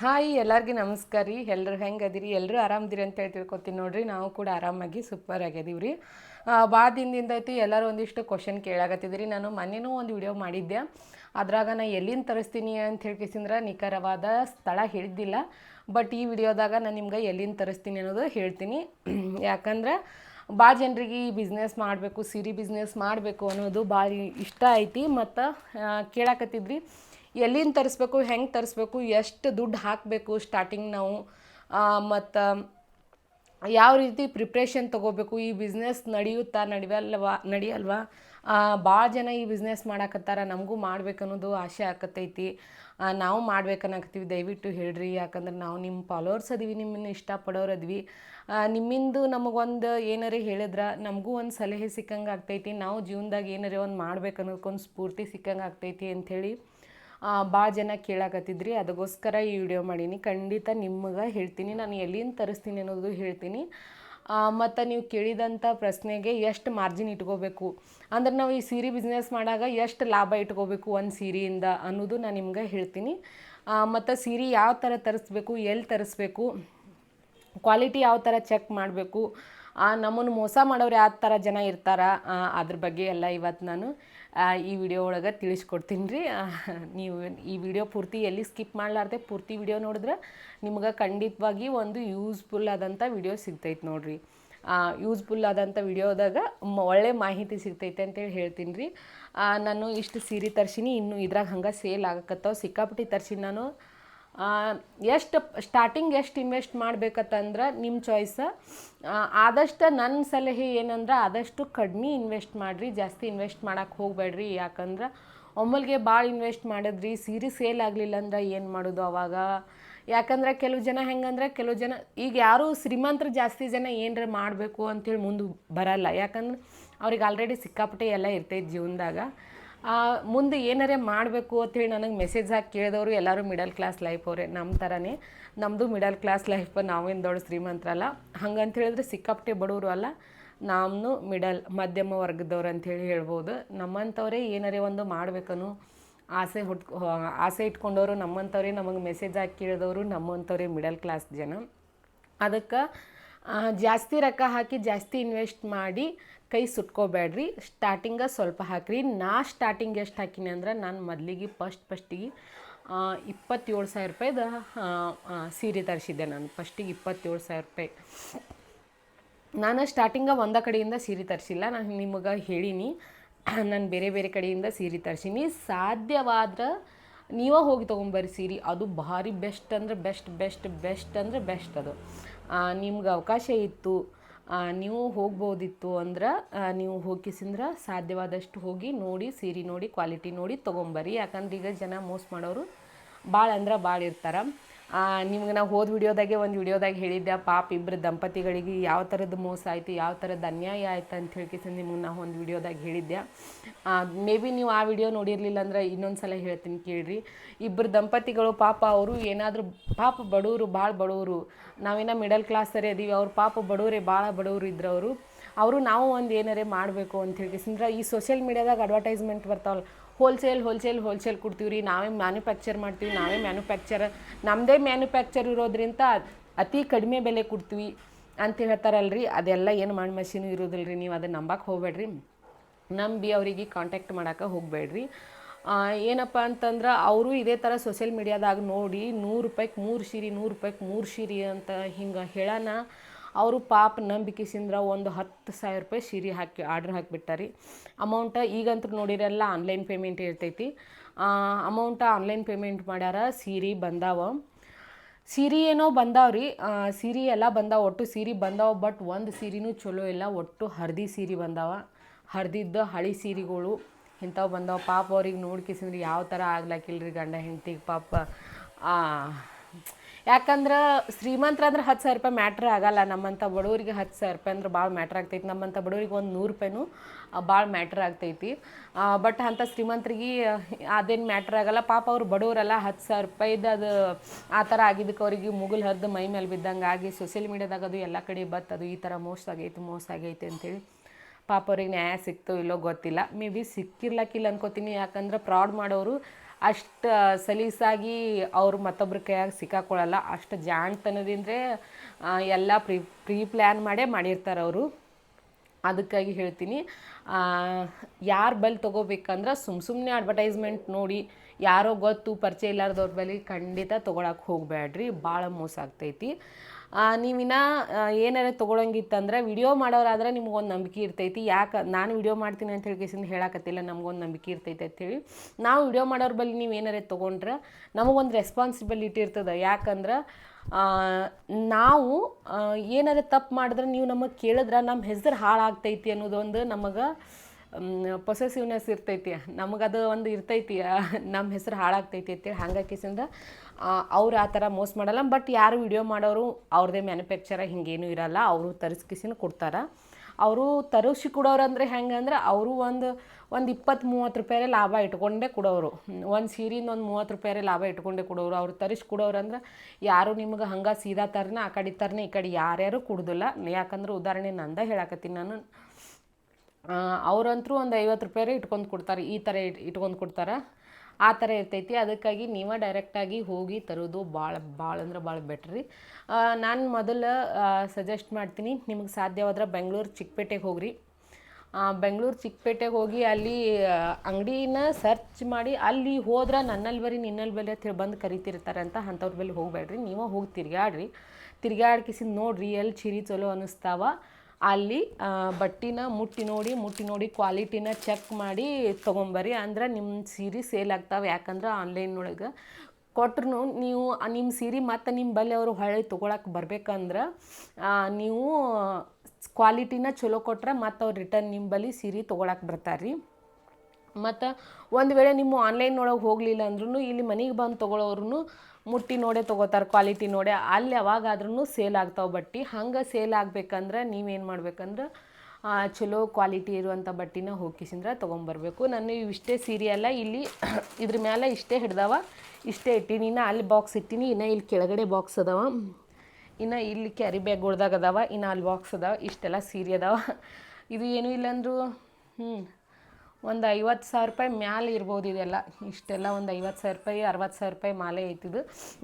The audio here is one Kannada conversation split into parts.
ಹಾಯ್, ಎಲ್ಲರಿಗೆ ನಮಸ್ಕಾರ ರೀ. ಎಲ್ಲರೂ ಹೆಂಗೆ ಅದಿರಿ? ಎಲ್ಲರೂ ಆರಾಮದಿರಿ ಅಂತ ಹೇಳಿ ತಿಳ್ಕೊತೀನಿ ನೋಡ್ರಿ. ನಾವು ಕೂಡ ಆರಾಮಾಗಿ ಸೂಪರ್ ಆಗಿದ್ದೀವಿ ರೀ. ಭಾಳ ದಿನದಿಂದ ಐತಿ, ಎಲ್ಲರೂ ಒಂದಿಷ್ಟು ಕ್ವಶನ್ ಕೇಳಾಕತ್ತಿದ್ರಿ. ನಾನು ಮೊನ್ನೆನೂ ಒಂದು ವಿಡಿಯೋ ಮಾಡಿದ್ದೆ. ಅದ್ರಾಗ ನಾನು ಎಲ್ಲಿಂದ ತರಿಸ್ತೀನಿ ಅಂತ ಹೇಳ್ಕೇಸಿಂದ್ರೆ ನಿಖರವಾದ ಸ್ಥಳ ಹೇಳಿದ್ದಿಲ್ಲ. ಬಟ್ ಈ ವಿಡಿಯೋದಾಗ ನಾನು ನಿಮ್ಗೆ ಎಲ್ಲಿಂದ ತರಿಸ್ತೀನಿ ಅನ್ನೋದು ಹೇಳ್ತೀನಿ. ಯಾಕಂದ್ರೆ ಭಾಳ ಜನರಿಗೆ ಈ ಬಿಸ್ನೆಸ್ ಮಾಡಬೇಕು, ಸೀರೆ ಬಿಸ್ನೆಸ್ ಮಾಡಬೇಕು ಅನ್ನೋದು ಭಾಳ ಇಷ್ಟ ಐತಿ. ಮತ್ತು ಕೇಳಾಕತ್ತಿದ್ರಿ. ಎಲ್ಲಿಂದ ತರಿಸ್ಬೇಕು ಹೆಂಗೆ ತರಿಸ್ಬೇಕು ಎಷ್ಟು ದುಡ್ಡು ಹಾಕಬೇಕು ಸ್ಟಾರ್ಟಿಂಗ್ ನಾವು. ಮತ್ತು ಯಾವ ರೀತಿ ಪ್ರಿಪ್ರೇಷನ್ ತೊಗೋಬೇಕು ಈ ಬಿಸ್ನೆಸ್ ನಡೆಯುತ್ತಾ ನಡೆಯಲ್ವಾ ನಡೆಯಲ್ವಾ? ಭಾಳ ಜನ ಈ ಬಿಸ್ನೆಸ್ ಮಾಡಾಕತ್ತಾರ ನಮಗೂ ಮಾಡ್ಬೇಕು ಅನ್ನೋದು ಆಸೆ ಆಕತ್ತೈತಿ. ಆ, ನಾವು ಮಾಡ್ಬೇಕನ್ನಕತ್ತೀವಿ ದಯವಿಟ್ಟು ಹೇಳ್ರಿ. ಯಾಕಂದ್ರೆ ನಾವು ನಿಮ್ಮ ಫಾಲೋವರ್ಸ್ ಅದೀವಿ ನಿಮ್ಮನ್ನು ಇಷ್ಟಪಡೋರು ಅದ್ವಿ. ನಿಮ್ಮಿಂದು ನಮಗೊಂದು ಏನಾರೇ ಹೇಳಿದ್ರೆ ನಮಗೂ ಒಂದು ಸಲಹೆ ಸಿಕ್ಕಂಗೆ ಆಗ್ತೈತಿ. ನಾವು ಜೀವನದಾಗ ಏನಾರೇ ಒಂದು ಮಾಡ್ಬೇಕು ಅನ್ನೋದಕ್ಕೊಂದು ಸ್ಫೂರ್ತಿ ಸಿಕ್ಕಂಗೆ ಆಗ್ತೈತಿ ಅಂಥೇಳಿ ಭಾಳ ಜನ ಕೇಳಾಕತ್ತಿದ್ರಿ ಅದಕ್ಕೋಸ್ಕರ ಈ ವಿಡಿಯೋ ಮಾಡೀನಿ. ಖಂಡಿತ ನಿಮಗೆ ಹೇಳ್ತೀನಿ, ನಾನು ಎಲ್ಲಿಂದ ತರಿಸ್ತೀನಿ ಅನ್ನೋದು ಹೇಳ್ತೀನಿ. ಮತ್ತು ನೀವು ಕೇಳಿದಂಥ ಪ್ರಶ್ನೆಗೆ ಎಷ್ಟು ಮಾರ್ಜಿನ್ ಇಟ್ಕೋಬೇಕು? ಅಂದ್ರೆ ನಾವು ಈ ಸೀರೆ ಬಿಸ್ನೆಸ್ ಮಾಡಾಗ ಎಷ್ಟು ಲಾಭ ಇಟ್ಕೋಬೇಕು ಒಂದು ಸೀರೆಯಿಂದ ಅನ್ನೋದು ನಾನು ನಿಮ್ಗೆ ಹೇಳ್ತೀನಿ. ಮತ್ತು ಸೀರೆ ಯಾವ ಥರ ತರಿಸ್ಬೇಕು ಎಲ್ಲಿ ತರಿಸ್ಬೇಕು ಕ್ವಾಲಿಟಿ ಯಾವ ಥರ ಚೆಕ್ ಮಾಡಬೇಕು ನಮ್ಮನ್ನು ಮೋಸ ಮಾಡೋರು ಯಾವ ಥರ ಜನ ಇರ್ತಾರ ಅದ್ರ ಬಗ್ಗೆ ಎಲ್ಲ ಇವತ್ತು ನಾನು ಈ ವಿಡಿಯೋ ಒಳಗೆ ತಿಳಿಸ್ಕೊಡ್ತೀನಿ ರೀ. ನೀವು ಈ ವಿಡಿಯೋ ಪೂರ್ತಿ ಎಲ್ಲಿ ಸ್ಕಿಪ್ ಮಾಡಲಾರ್ದೆ ಪೂರ್ತಿ ವಿಡಿಯೋ ನೋಡಿದ್ರೆ ನಿಮ್ಗೆ ಖಂಡಿತವಾಗಿ ಒಂದು ಯೂಸ್ಫುಲ್ ಆದಂಥ ವಿಡಿಯೋ ಸಿಗ್ತೈತೆ ನೋಡಿರಿ. ಯೂಸ್ಫುಲ್ ಆದಂಥ ವಿಡಿಯೋದಾಗ ಒಳ್ಳೆ ಮಾಹಿತಿ ಸಿಗ್ತೈತೆ ಅಂತೇಳಿ ಹೇಳ್ತೀನಿ ರೀ. ನಾನು ಇಷ್ಟು ಸೀರೆ ತರ್ಸಿನಿ, ಇನ್ನು ಇದ್ರಾಗ ಹಂಗೆ ಸೇಲ್ ಆಗಕತ್ತಾವ. ಸಿಕ್ಕಾಪಟ್ಟಿ ತರ್ಸಿನಿ ನಾನು. ಎಷ್ಟು ಸ್ಟಾರ್ಟಿಂಗ್ ಎಷ್ಟು ಇನ್ವೆಸ್ಟ್ ಮಾಡ್ಬೇಕತ್ತಂದ್ರೆ ನಿಮ್ಮ ಚಾಯ್ಸ ಆದಷ್ಟು ನನ್ನ ಸಲಹೆ ಏನಂದ್ರೆ ಆದಷ್ಟು ಕಡಿಮೆ ಇನ್ವೆಸ್ಟ್ ಮಾಡಿರಿ, ಜಾಸ್ತಿ ಇನ್ವೆಸ್ಟ್ ಮಾಡೋಕ್ಕೆ ಹೋಗಬೇಡ್ರಿ. ಯಾಕಂದ್ರೆ ಒಮ್ಮಲ್ಗೆ ಭಾಳ ಇನ್ವೆಸ್ಟ್ ಮಾಡಿದ್ರಿ ಸೀರೆ ಸೇಲ್ ಆಗಲಿಲ್ಲ ಅಂದ್ರೆ ಏನು ಮಾಡೋದು ಅವಾಗ? ಯಾಕಂದ್ರೆ ಕೆಲವು ಜನ ಹೆಂಗಂದ್ರೆ ಕೆಲವು ಜನ, ಈಗ ಯಾರು ಶ್ರೀಮಂತರು ಜಾಸ್ತಿ ಜನ ಏನರ ಮಾಡಬೇಕು ಅಂತೇಳಿ ಮುಂದೆ ಬರಲ್ಲ. ಯಾಕಂದ್ರೆ ಅವ್ರಿಗೆ ಆಲ್ರೆಡಿ ಸಿಕ್ಕಾಪಟ್ಟೆ ಎಲ್ಲ ಇರ್ತೈತೆ ಜೀವನದಾಗ. ಮುಂದೆ ಏನಾರೇ ಮಾಡಬೇಕು ಅಂತೇಳಿ ನನಗೆ ಮೆಸೇಜ್ ಹಾಕಿ ಕೇಳಿದವರು ಎಲ್ಲರೂ ಮಿಡಲ್ ಕ್ಲಾಸ್ ಲೈಫ್ ಅವರೇ ನಮ್ಮ ಥರನೇ ನಮ್ಮದು ಮಿಡಲ್ ಕ್ಲಾಸ್ ಲೈಫ್ ನಾವೇನು ದೊಡ್ಡ ಶ್ರೀಮಂತರಲ್ಲ. ಹಂಗಂತ ಹೇಳಿದ್ರೆ ಸಿಕ್ಕಾಪಟ್ಟೆ ಬಡವರು ಅಲ್ಲ. ನಾವು ಮಿಡಲ್ ಮಧ್ಯಮ ವರ್ಗದವ್ರು ಅಂಥೇಳಿ ಹೇಳ್ಬೋದು. ನಮ್ಮಂಥವ್ರೇ ಏನಾರೇ ಒಂದು ಮಾಡ್ಬೇಕನ್ನೋ ಆಸೆ ಹುಟ್ ಆಸೆ ಇಟ್ಕೊಂಡವರು ನಮ್ಮಂಥವ್ರೇ ನಮಗೆ ಮೆಸೇಜ್ ಹಾಕಿ ಕೇಳಿದವರು ನಮ್ಮಂಥವ್ರೇ ಮಿಡಲ್ ಕ್ಲಾಸ್ ಜನ. ಅದಕ್ಕೆ ಜಾಸ್ತಿ ರೊಕ್ಕ ಹಾಕಿ ಜಾಸ್ತಿ ಇನ್ವೆಸ್ಟ್ ಮಾಡಿ ಕೈ ಸುಟ್ಕೋಬೇಡ್ರಿ. ಸ್ಟಾರ್ಟಿಂಗ ಸ್ವಲ್ಪ ಹಾಕ್ರಿ. ನಾ ಸ್ಟಾರ್ಟಿಂಗ್ ಎಷ್ಟು ಹಾಕೀನಿ ಅಂದ್ರೆ ನಾನು ಮೊದಲಿಗೆ ಫಸ್ಟ್ ಫಸ್ಟಿಗೆ ಇಪ್ಪತ್ತೇಳು ಸಾವಿರ ರೂಪಾಯ್ದು ಸೀರೆ ತರಿಸಿದ್ದೆ ನಾನು. ಫಸ್ಟಿಗೆ ಇಪ್ಪತ್ತೇಳು ಸಾವಿರ ರೂಪಾಯಿ. ನಾನು ಸ್ಟಾರ್ಟಿಂಗ ಒಂದೇ ಕಡೆಯಿಂದ ಸೀರೆ ತರಿಸಿಲ್ಲ. ನಾನು ನಿಮಗೆ ಹೇಳೀನಿ. ನಾನು ಬೇರೆ ಬೇರೆ ಕಡೆಯಿಂದ ಸೀರೆ ತರಿಸೀನಿ. ಸಾಧ್ಯವಾದ್ರೆ ನೀವೇ ಹೋಗಿ ತೊಗೊಂಬರ್ರಿ ಸೀರೆ. ಅದು ಭಾರಿ ಬೆಸ್ಟ್ ಅಂದ್ರೆ ಬೆಸ್ಟ್ ಬೆಸ್ಟ್ ಬೆಸ್ಟ್ ಅಂದ್ರೆ ಬೆಸ್ಟ್ ಅದು. ನಿಮ್ಗೆ ಅವಕಾಶ ಇತ್ತು ನೀವು ಹೋಗ್ಬೋದಿತ್ತು ಅಂದ್ರೆ ನೀವು ಹೋಗಿಸಿಂದ್ರೆ ಸಾಧ್ಯವಾದಷ್ಟು ಹೋಗಿ ನೋಡಿ, ಸೀರೆ ನೋಡಿ ಕ್ವಾಲಿಟಿ ನೋಡಿ ತೊಗೊಂಬರ್ರಿ ಯಾಕಂದ್ರೆ ಈಗ ಜನ ಮೋಸ ಮಾಡೋರು ಭಾಳ ಅಂದ್ರೆ ಭಾಳ ಇರ್ತಾರೆ. ನಿಮ್ಗೆ ನಾವು ಹೋದ ವಿಡಿಯೋದಾಗೆ ಒಂದು ವಿಡಿಯೋದಾಗ ಹೇಳಿದ್ದೆ ಪಾಪ ಇಬ್ಬರು ದಂಪತಿಗಳಿಗೆ ಯಾವ ಥರದ್ದು ಮೋಸ ಆಯಿತು, ಯಾವ ಥರದ ಅನ್ಯಾಯ ಆಯ್ತು ಅಂತ ಹೇಳ್ಕೇಸಿ ನಿಮ್ಗೆ ನಾವು ಒಂದು ವಿಡಿಯೋದಾಗ ಹೇಳಿದ್ದೆ. ಮೇ ಬಿ ನೀವು ಆ ವಿಡಿಯೋ ನೋಡಿರಲಿಲ್ಲ ಅಂದ್ರೆ ಇನ್ನೊಂದು ಸಲ ಹೇಳ್ತೀನಿ ಕೇಳ್ರಿ. ಇಬ್ಬರು ದಂಪತಿಗಳು ಪಾಪ ಅವರು ಏನಾದರೂ, ಪಾಪ ಬಡವರು ಭಾಳ ಬಡವರು ನಾವೇನ ಮಿಡಲ್ ಕ್ಲಾಸರೇ ಅದೀವಿ, ಅವ್ರು ಪಾಪ ಬಡವರೇ ಭಾಳ ಬಡವರು ಇದ್ರವರು. ಅವರು ನಾವು ಒಂದು ಏನಾರೇ ಮಾಡಬೇಕು ಅಂತ ಹೇಳ್ಕೇಸಿಂದ್ರೆ ಈ ಸೋಷಿಯಲ್ ಮೀಡ್ಯಾದಾಗ ಅಡ್ವರ್ಟೈಸ್ಮೆಂಟ್ ಬರ್ತಾವಲ್ಲ ಹೋಲ್ಸೇಲ್ ಹೋಲ್ಸೇಲ್ ಹೋಲ್ಸೇಲ್ ಕೊಡ್ತೀವಿ ರೀ ನಾವೇ ಮ್ಯಾನುಫ್ಯಾಕ್ಚರ್ ಮಾಡ್ತೀವಿ, ನಾವೇ ಮ್ಯಾನುಫ್ಯಾಕ್ಚರ್ ನಮ್ಮದೇ ಮ್ಯಾನುಫ್ಯಾಕ್ಚರ್ ಇರೋದ್ರಿಂದ ಅತಿ ಕಡಿಮೆ ಬೆಲೆ ಕೊಡ್ತೀವಿ ಅಂತ ಹೇಳ್ತಾರಲ್ರಿ. ಅದೆಲ್ಲ ಏನು ಮಾಡಿ ಮಷೀನು ಇರೋದಿಲ್ಲ ರೀ ನೀವು ಅದನ್ನು ನಂಬಕ್ಕೆ ಹೋಗ್ಬೇಡ್ರಿ. ನಂಬಿ ಅವರಿಗೆ ಕಾಂಟ್ಯಾಕ್ಟ್ ಮಾಡೋಕೆ ಹೋಗಬೇಡ್ರಿ. ಏನಪ್ಪ ಅಂತಂದ್ರೆ ಅವರು ಇದೇ ಥರ ಸೋಷಿಯಲ್ ಮೀಡ್ಯಾದಾಗ ನೋಡಿ ನೂರು ರೂಪಾಯಿಗೆ ಮೂರು ಸೀರೆ, ನೂರು ರೂಪಾಯಿಗೆ ಮೂರು ಸೀರೆ ಅಂತ ಹಿಂಗೆ ಹೇಳೋಣ ಅವರು ಪಾಪ ನಂಬಿಕೆಸಿಂದ್ರ ಒಂದು ಹತ್ತು ಸಾವಿರ ರೂಪಾಯಿ ಸೀರೆ ಹಾಕಿ ಆರ್ಡ್ರ್ ಹಾಕಿಬಿಟ್ಟಾರಿ. ಅಮೌಂಟ ಈಗಂತೂ ನೋಡಿರಲ್ಲ ಆನ್ಲೈನ್ ಪೇಮೆಂಟ್ ಇರ್ತೈತಿ. ಅಮೌಂಟ ಆನ್ಲೈನ್ ಪೇಮೆಂಟ್ ಮಾಡ್ಯಾರ, ಸೀರೆ ಬಂದಾವ. ಸೀರೆ ಏನೋ ಬಂದಾವ್ರಿ. ಸೀರೆ ಎಲ್ಲ ಬಂದಾವ, ಒಟ್ಟು ಸೀರೆ ಬಂದಾವ ಬಟ್ ಒಂದು ಸೀರೆನೂ ಚಲೋ ಇಲ್ಲ, ಒಟ್ಟು ಹರ್ದಿ ಸೀರೆ ಬಂದಾವ. ಹರಿದಿದ್ದ ಹಳಿ ಸೀರೆಗಳು ಇಂಥವು ಬಂದಾವ. ಪಾಪ ಅವ್ರಿಗೆ ನೋಡ್ಕಿಸಿಂದ್ರೆ ಯಾವ ಥರ ಆಗ್ಲಾಕಿಲ್ರಿ ಗಂಡ ಹೆಂಡ್ತಿಗೆ ಪಾಪ. ಯಾಕಂದ್ರೆ ಶ್ರೀಮಂತ್ರ ಅಂದ್ರೆ ಹತ್ತು ಸಾವಿರ ರೂಪಾಯಿ ಮ್ಯಾಟ್ರ್ ಆಗಲ್ಲ ನಮ್ಮಂಥ ಬಡವರಿಗೆ ಹತ್ತು ಸಾವಿರ ರೂಪಾಯಿ ಅಂದ್ರೆ ಭಾಳ ಮ್ಯಾಟ್ರ್ ಆಗ್ತೈತಿ. ನಮ್ಮಂಥ ಬಡವರಿಗೆ ಒಂದು ನೂರು ರೂಪಾಯಿನೂ ಭಾಳ ಮ್ಯಾಟ್ರ್ ಆಗ್ತೈತಿ. ಬಟ್ ಅಂಥ ಶ್ರೀಮಂತರಿಗೆ ಅದೇನು ಮ್ಯಾಟ್ರ್ ಆಗಲ್ಲ. ಪಾಪ ಅವ್ರು ಬಡವರಲ್ಲ ಹತ್ತು ಸಾವಿರ ರೂಪಾಯಿದು ಅದು ಆ ಥರ ಆಗಿದ್ದಕ್ಕೆ ಅವರಿಗೆ ಮುಗುಲ್ ಹರಿದು ಮೈ ಮೇಲೆ ಬಿದ್ದಂಗೆ ಆಗಿ ಸೋಷಿಯಲ್ ಮೀಡ್ಯಾದಾಗ ಅದು ಎಲ್ಲ ಕಡೆ ಬತ್ತದು ಈ ಥರ ಮೋಸ ಆಗೈತೆ ಮೋಸ ಆಗೈತೆ ಅಂತೇಳಿ ಪಾಪ ಅವ್ರಿಗೆ ನ್ಯಾಯ ಸಿಕ್ತೋ ಇಲ್ಲೋ ಗೊತ್ತಿಲ್ಲ. ಮೇ ಬಿ ಸಿಕ್ಕಿರ್ಲಕ್ಕಿಲ್ಲ ಅನ್ಕೋತೀನಿ. ಯಾಕಂದ್ರೆ ಫ್ರಾಡ್ ಮಾಡೋರು ಅಷ್ಟು ಸಲೀಸಾಗಿ ಅವ್ರು ಮತ್ತೊಬ್ಬರ ಕೈಯಾಗ ಸಿಕ್ಕಾಕೊಳ್ಳಲ್ಲ ಅಷ್ಟು ಜಾಣ್ತನದಿಂದ ಎಲ್ಲ ಪ್ರೀ ಪ್ರೀ ಪ್ಲ್ಯಾನ್ ಮಾಡೇ ಮಾಡಿರ್ತಾರೆ ಅವರು. ಅದಕ್ಕಾಗಿ ಹೇಳ್ತೀನಿ. ಯಾರ ಬಲ್ಲಿ ತೊಗೋಬೇಕಂದ್ರೆ ಸುಮ್ಮ ಸುಮ್ಮನೆ ಅಡ್ವರ್ಟೈಸ್ಮೆಂಟ್ ನೋಡಿ, ಯಾರೋ ಗೊತ್ತು ಪರಿಚಯ ಇಲ್ಲಾರ್ದವ್ರ ಬಳಿ ಖಂಡಿತ ತೊಗೊಳಕ್ಕೆ ಹೋಗಬೇಡ್ರಿ ಭಾಳ ಮೋಸ ಆಗ್ತೈತಿ. ನೀವಿನ್ನ ಏನಾರ ತೊಗೊಳಂಗಿತ್ತಂದ್ರೆ ವಿಡಿಯೋ ಮಾಡೋರಾದ್ರೆ ನಿಮ್ಗೊಂದು ನಂಬಿಕೆ ಇರ್ತೈತಿ. ಯಾಕೆ, ನಾನು ವಿಡಿಯೋ ಮಾಡ್ತೀನಿ ಅಂತ ಹೇಳಿ ಕೇಸಿಂದ ಹೇಳಕತ್ತಿಲ್ಲ, ನಮ್ಗೊಂದು ನಂಬಿಕೆ ಇರ್ತೈತೆ ಅಂತೇಳಿ ನಾವು ವಿಡಿಯೋ ಮಾಡೋರ ಬಳಿ ನೀವು ಏನಾರ ತೊಗೊಂಡ್ರೆ ನಮಗೊಂದು ರೆಸ್ಪಾನ್ಸಿಬಿಲಿಟಿ ಇರ್ತದೆ ಯಾಕಂದ್ರೆ ನಾವು ಏನಾರ ತಪ್ಪು ಮಾಡಿದ್ರೆ ನೀವು ನಮಗೆ ಕೇಳಿದ್ರೆ ನಮ್ಮ ಹೆಸರು ಹಾಳಾಗ್ತೈತಿ ಅನ್ನೋದೊಂದು ನಮಗೆ ಪೊಸೆಸಿವ್ನೆಸ್ ಇರ್ತೈತಿ. ನಮಗದು ಒಂದು ಇರ್ತೈತಿ ನಮ್ಮ ಹೆಸರು ಹಾಳಾಗ್ತೈತಿ ಅಂತೇಳಿ ಹಂಗಾಕಿಸಿಂದ ಅವ್ರು ಆ ಥರ ಮೋಸ ಮಾಡಲ್ಲ. ಬಟ್ ಯಾರು ವಿಡಿಯೋ ಮಾಡೋರು ಅವ್ರದ್ದೇ ಮ್ಯಾನುಫ್ಯಾಕ್ಚರ ಹಿಂಗೇನು ಇರಲ್ಲ. ಅವರು ತರಿಸ್ಕಿಸಿನ ಕೊಡ್ತಾರೆ. ಅವರು ತರಿಸಿ ಕೊಡೋರು ಅಂದರೆ ಹೆಂಗೆ ಅಂದ್ರೆ ಅವರು ಒಂದು ಒಂದು ಇಪ್ಪತ್ತು, ಮೂವತ್ತು ರೂಪಾಯಿ ಲಾಭ ಇಟ್ಕೊಂಡೇ ಕೊಡೋರು. ಒಂದು ಸೀರೆಯಿಂದ ಒಂದು ಮೂವತ್ತು ರೂಪಾಯಿ ಲಾಭ ಇಟ್ಕೊಂಡೇ ಕೊಡೋರು. ಅವ್ರು ತರಿಸಿ ಕೊಡೋರು ಅಂದ್ರೆ ಯಾರು ನಿಮ್ಗೆ ಹಂಗೆ ಸೀದಾ ತರನ, ಆ ಕಡೆ ತರನ, ಈ ಕಡೆ ಯಾರ್ಯಾರು ಕೊಡುದಿಲ್ಲ. ಯಾಕಂದ್ರೆ ಉದಾಹರಣೆ ನಂದ ಹೇಳಕತ್ತೀನಿ ನಾನು. ಅವರಂತರೂ ಒಂದು ಐವತ್ತು ರೂಪಾಯಿ ಇಟ್ಕೊಂಡು ಕೊಡ್ತಾರೆ. ಈ ಥರ ಇಟ್, ಇಟ್ಕೊಂಡು ಕೊಡ್ತಾರೆ. ಆ ಥರ ಇರ್ತೈತಿ. ಅದಕ್ಕಾಗಿ ನೀವೇ ಡೈರೆಕ್ಟಾಗಿ ಹೋಗಿ ತರೋದು ಭಾಳ ಭಾಳ ಅಂದ್ರೆ ಭಾಳ ಬೆಟ್ರಿ ನಾನು ಮೊದಲು ಸಜೆಸ್ಟ್ ಮಾಡ್ತೀನಿ ನಿಮಗೆ ಸಾಧ್ಯವಾದ್ರೆ ಬೆಂಗಳೂರು ಚಿಕ್ಕಪೇಟೆಗೆ ಹೋಗ್ರಿ. ಬೆಂಗಳೂರು ಚಿಕ್ಕಪೇಟೆಗೆ ಹೋಗಿ ಅಲ್ಲಿ ಅಂಗಡಿನ ಸರ್ಚ್ ಮಾಡಿ ಅಲ್ಲಿ ಹೋದ್ರೆ ನನ್ನಲ್ಲಿ ಬರೀ ನಿನ್ನಲ್ಲಿ ಬರೀ ಅಂತ ಹೇಳಿ ಬಂದು ಕರಿತಿರ್ತಾರೆ ಅಂತ ಅಂಥವ್ರ ಬಳಿ ಹೋಗಬೇಡ್ರಿ ನೀವು ಹೋಗಿ ತಿರ್ಗಾಡ್ರಿ ತಿರ್ಗಾಡ್ಕಿಸಿಂದ ನೋಡ್ರಿ ಎಲ್ಲಿ ಚಿರಿ ಚಲೋ ಅನ್ನಿಸ್ತಾವ ಅಲ್ಲಿ ಬಟ್ಟಿನ ಮುಟ್ಟಿ ನೋಡಿ ಮುಟ್ಟಿ ನೋಡಿ ಕ್ವಾಲಿಟಿನ ಚೆಕ್ ಮಾಡಿ ತೊಗೊಂಬರ್ರಿ ಅಂದ್ರೆ ನಿಮ್ಮ ಸೀರೆ ಸೇಲ್ ಆಗ್ತಾವೆ. ಯಾಕಂದ್ರೆ ಆನ್ಲೈನ್ನೊಳಗೆ ಕೊಟ್ರು ನೀವು ನಿಮ್ಮ ಸೀರೆ ಮತ್ತು ನಿಮ್ಮ ಬಲ್ಲಿ ಅವರು ಹೊಳೆ ತೊಗೊಳಕ್ಕೆ ಬರ್ಬೇಕಂದ್ರೆ ನೀವು ಕ್ವಾಲಿಟಿನ ಚಲೋ ಕೊಟ್ರೆ ಮತ್ತು ಅವ್ರು ರಿಟರ್ನ್ ನಿಮ್ಮ ಬಳಿ ಸೀರೆ ತೊಗೊಳಕ್ಕೆ ಬರ್ತಾರೆ ರೀ ಮತ್ತು ಒಂದು ವೇಳೆ ನಿಮ್ಮ ಆನ್ಲೈನ್ ಒಳಗೆ ಹೋಗಲಿಲ್ಲ ಅಂದ್ರೂ ಇಲ್ಲಿ ಮನೆಗೆ ಬಂದು ತೊಗೊಳೋರು ಮುಟ್ಟಿ ನೋಡೇ ತೊಗೋತಾರೆ ಕ್ವಾಲಿಟಿ ನೋಡೇ. ಅಲ್ಲಿ ಯಾವಾಗಾದ್ರೂ ಸೇಲ್ ಆಗ್ತಾವೆ ಬಟ್ಟೆ. ಹಂಗೆ ಸೇಲ್ ಆಗ್ಬೇಕಂದ್ರೆ ನೀವೇನು ಮಾಡ್ಬೇಕಂದ್ರೆ ಚಲೋ ಕ್ವಾಲಿಟಿ ಇರುವಂಥ ಬಟ್ಟೆನ ಹೋಗಿಸಿಂದ್ರೆ ತೊಗೊಂಬರ್ಬೇಕು. ನಾನು ಇವಿಷ್ಟೇ ಸೀರೆ ಅಲ್ಲ, ಇಲ್ಲಿ ಇದ್ರ ಮೇಲೆ ಇಷ್ಟೇ ಹಿಡ್ದವ. ಇಷ್ಟೇ ಇಟ್ಟೀನಿ. ಇನ್ನು ಅಲ್ಲಿ ಬಾಕ್ಸ್ ಇಟ್ಟೀನಿ. ಇನ್ನು ಇಲ್ಲಿ ಕೆಳಗಡೆ ಬಾಕ್ಸ್ ಅದಾವ. ಇನ್ನು ಇಲ್ಲಿ ಕ್ಯಾರಿ ಬ್ಯಾಗ್ಗಳ್ದಾಗ ಅದಾವ. ಇನ್ನು ಅಲ್ಲಿ ಬಾಕ್ಸ್ ಅದಾವ. ಇಷ್ಟೆಲ್ಲ ಸೀರೆ ಅದಾವ. ಇದು ಏನೂ ಇಲ್ಲಂದ್ರೂ ಹ್ಞೂ ಒಂದು ಐವತ್ತು ಸಾವಿರ ರೂಪಾಯಿ ಮ್ಯಾಲೆ ಇರ್ಬೋದು ಇದೆಲ್ಲ. ಇಷ್ಟೆಲ್ಲ ಒಂದು ಐವತ್ತು ಸಾವಿರ ರೂಪಾಯಿ, ಅರವತ್ತು ಸಾವಿರ ರೂಪಾಯಿ ಮಾಲೆ ಐತಿದು.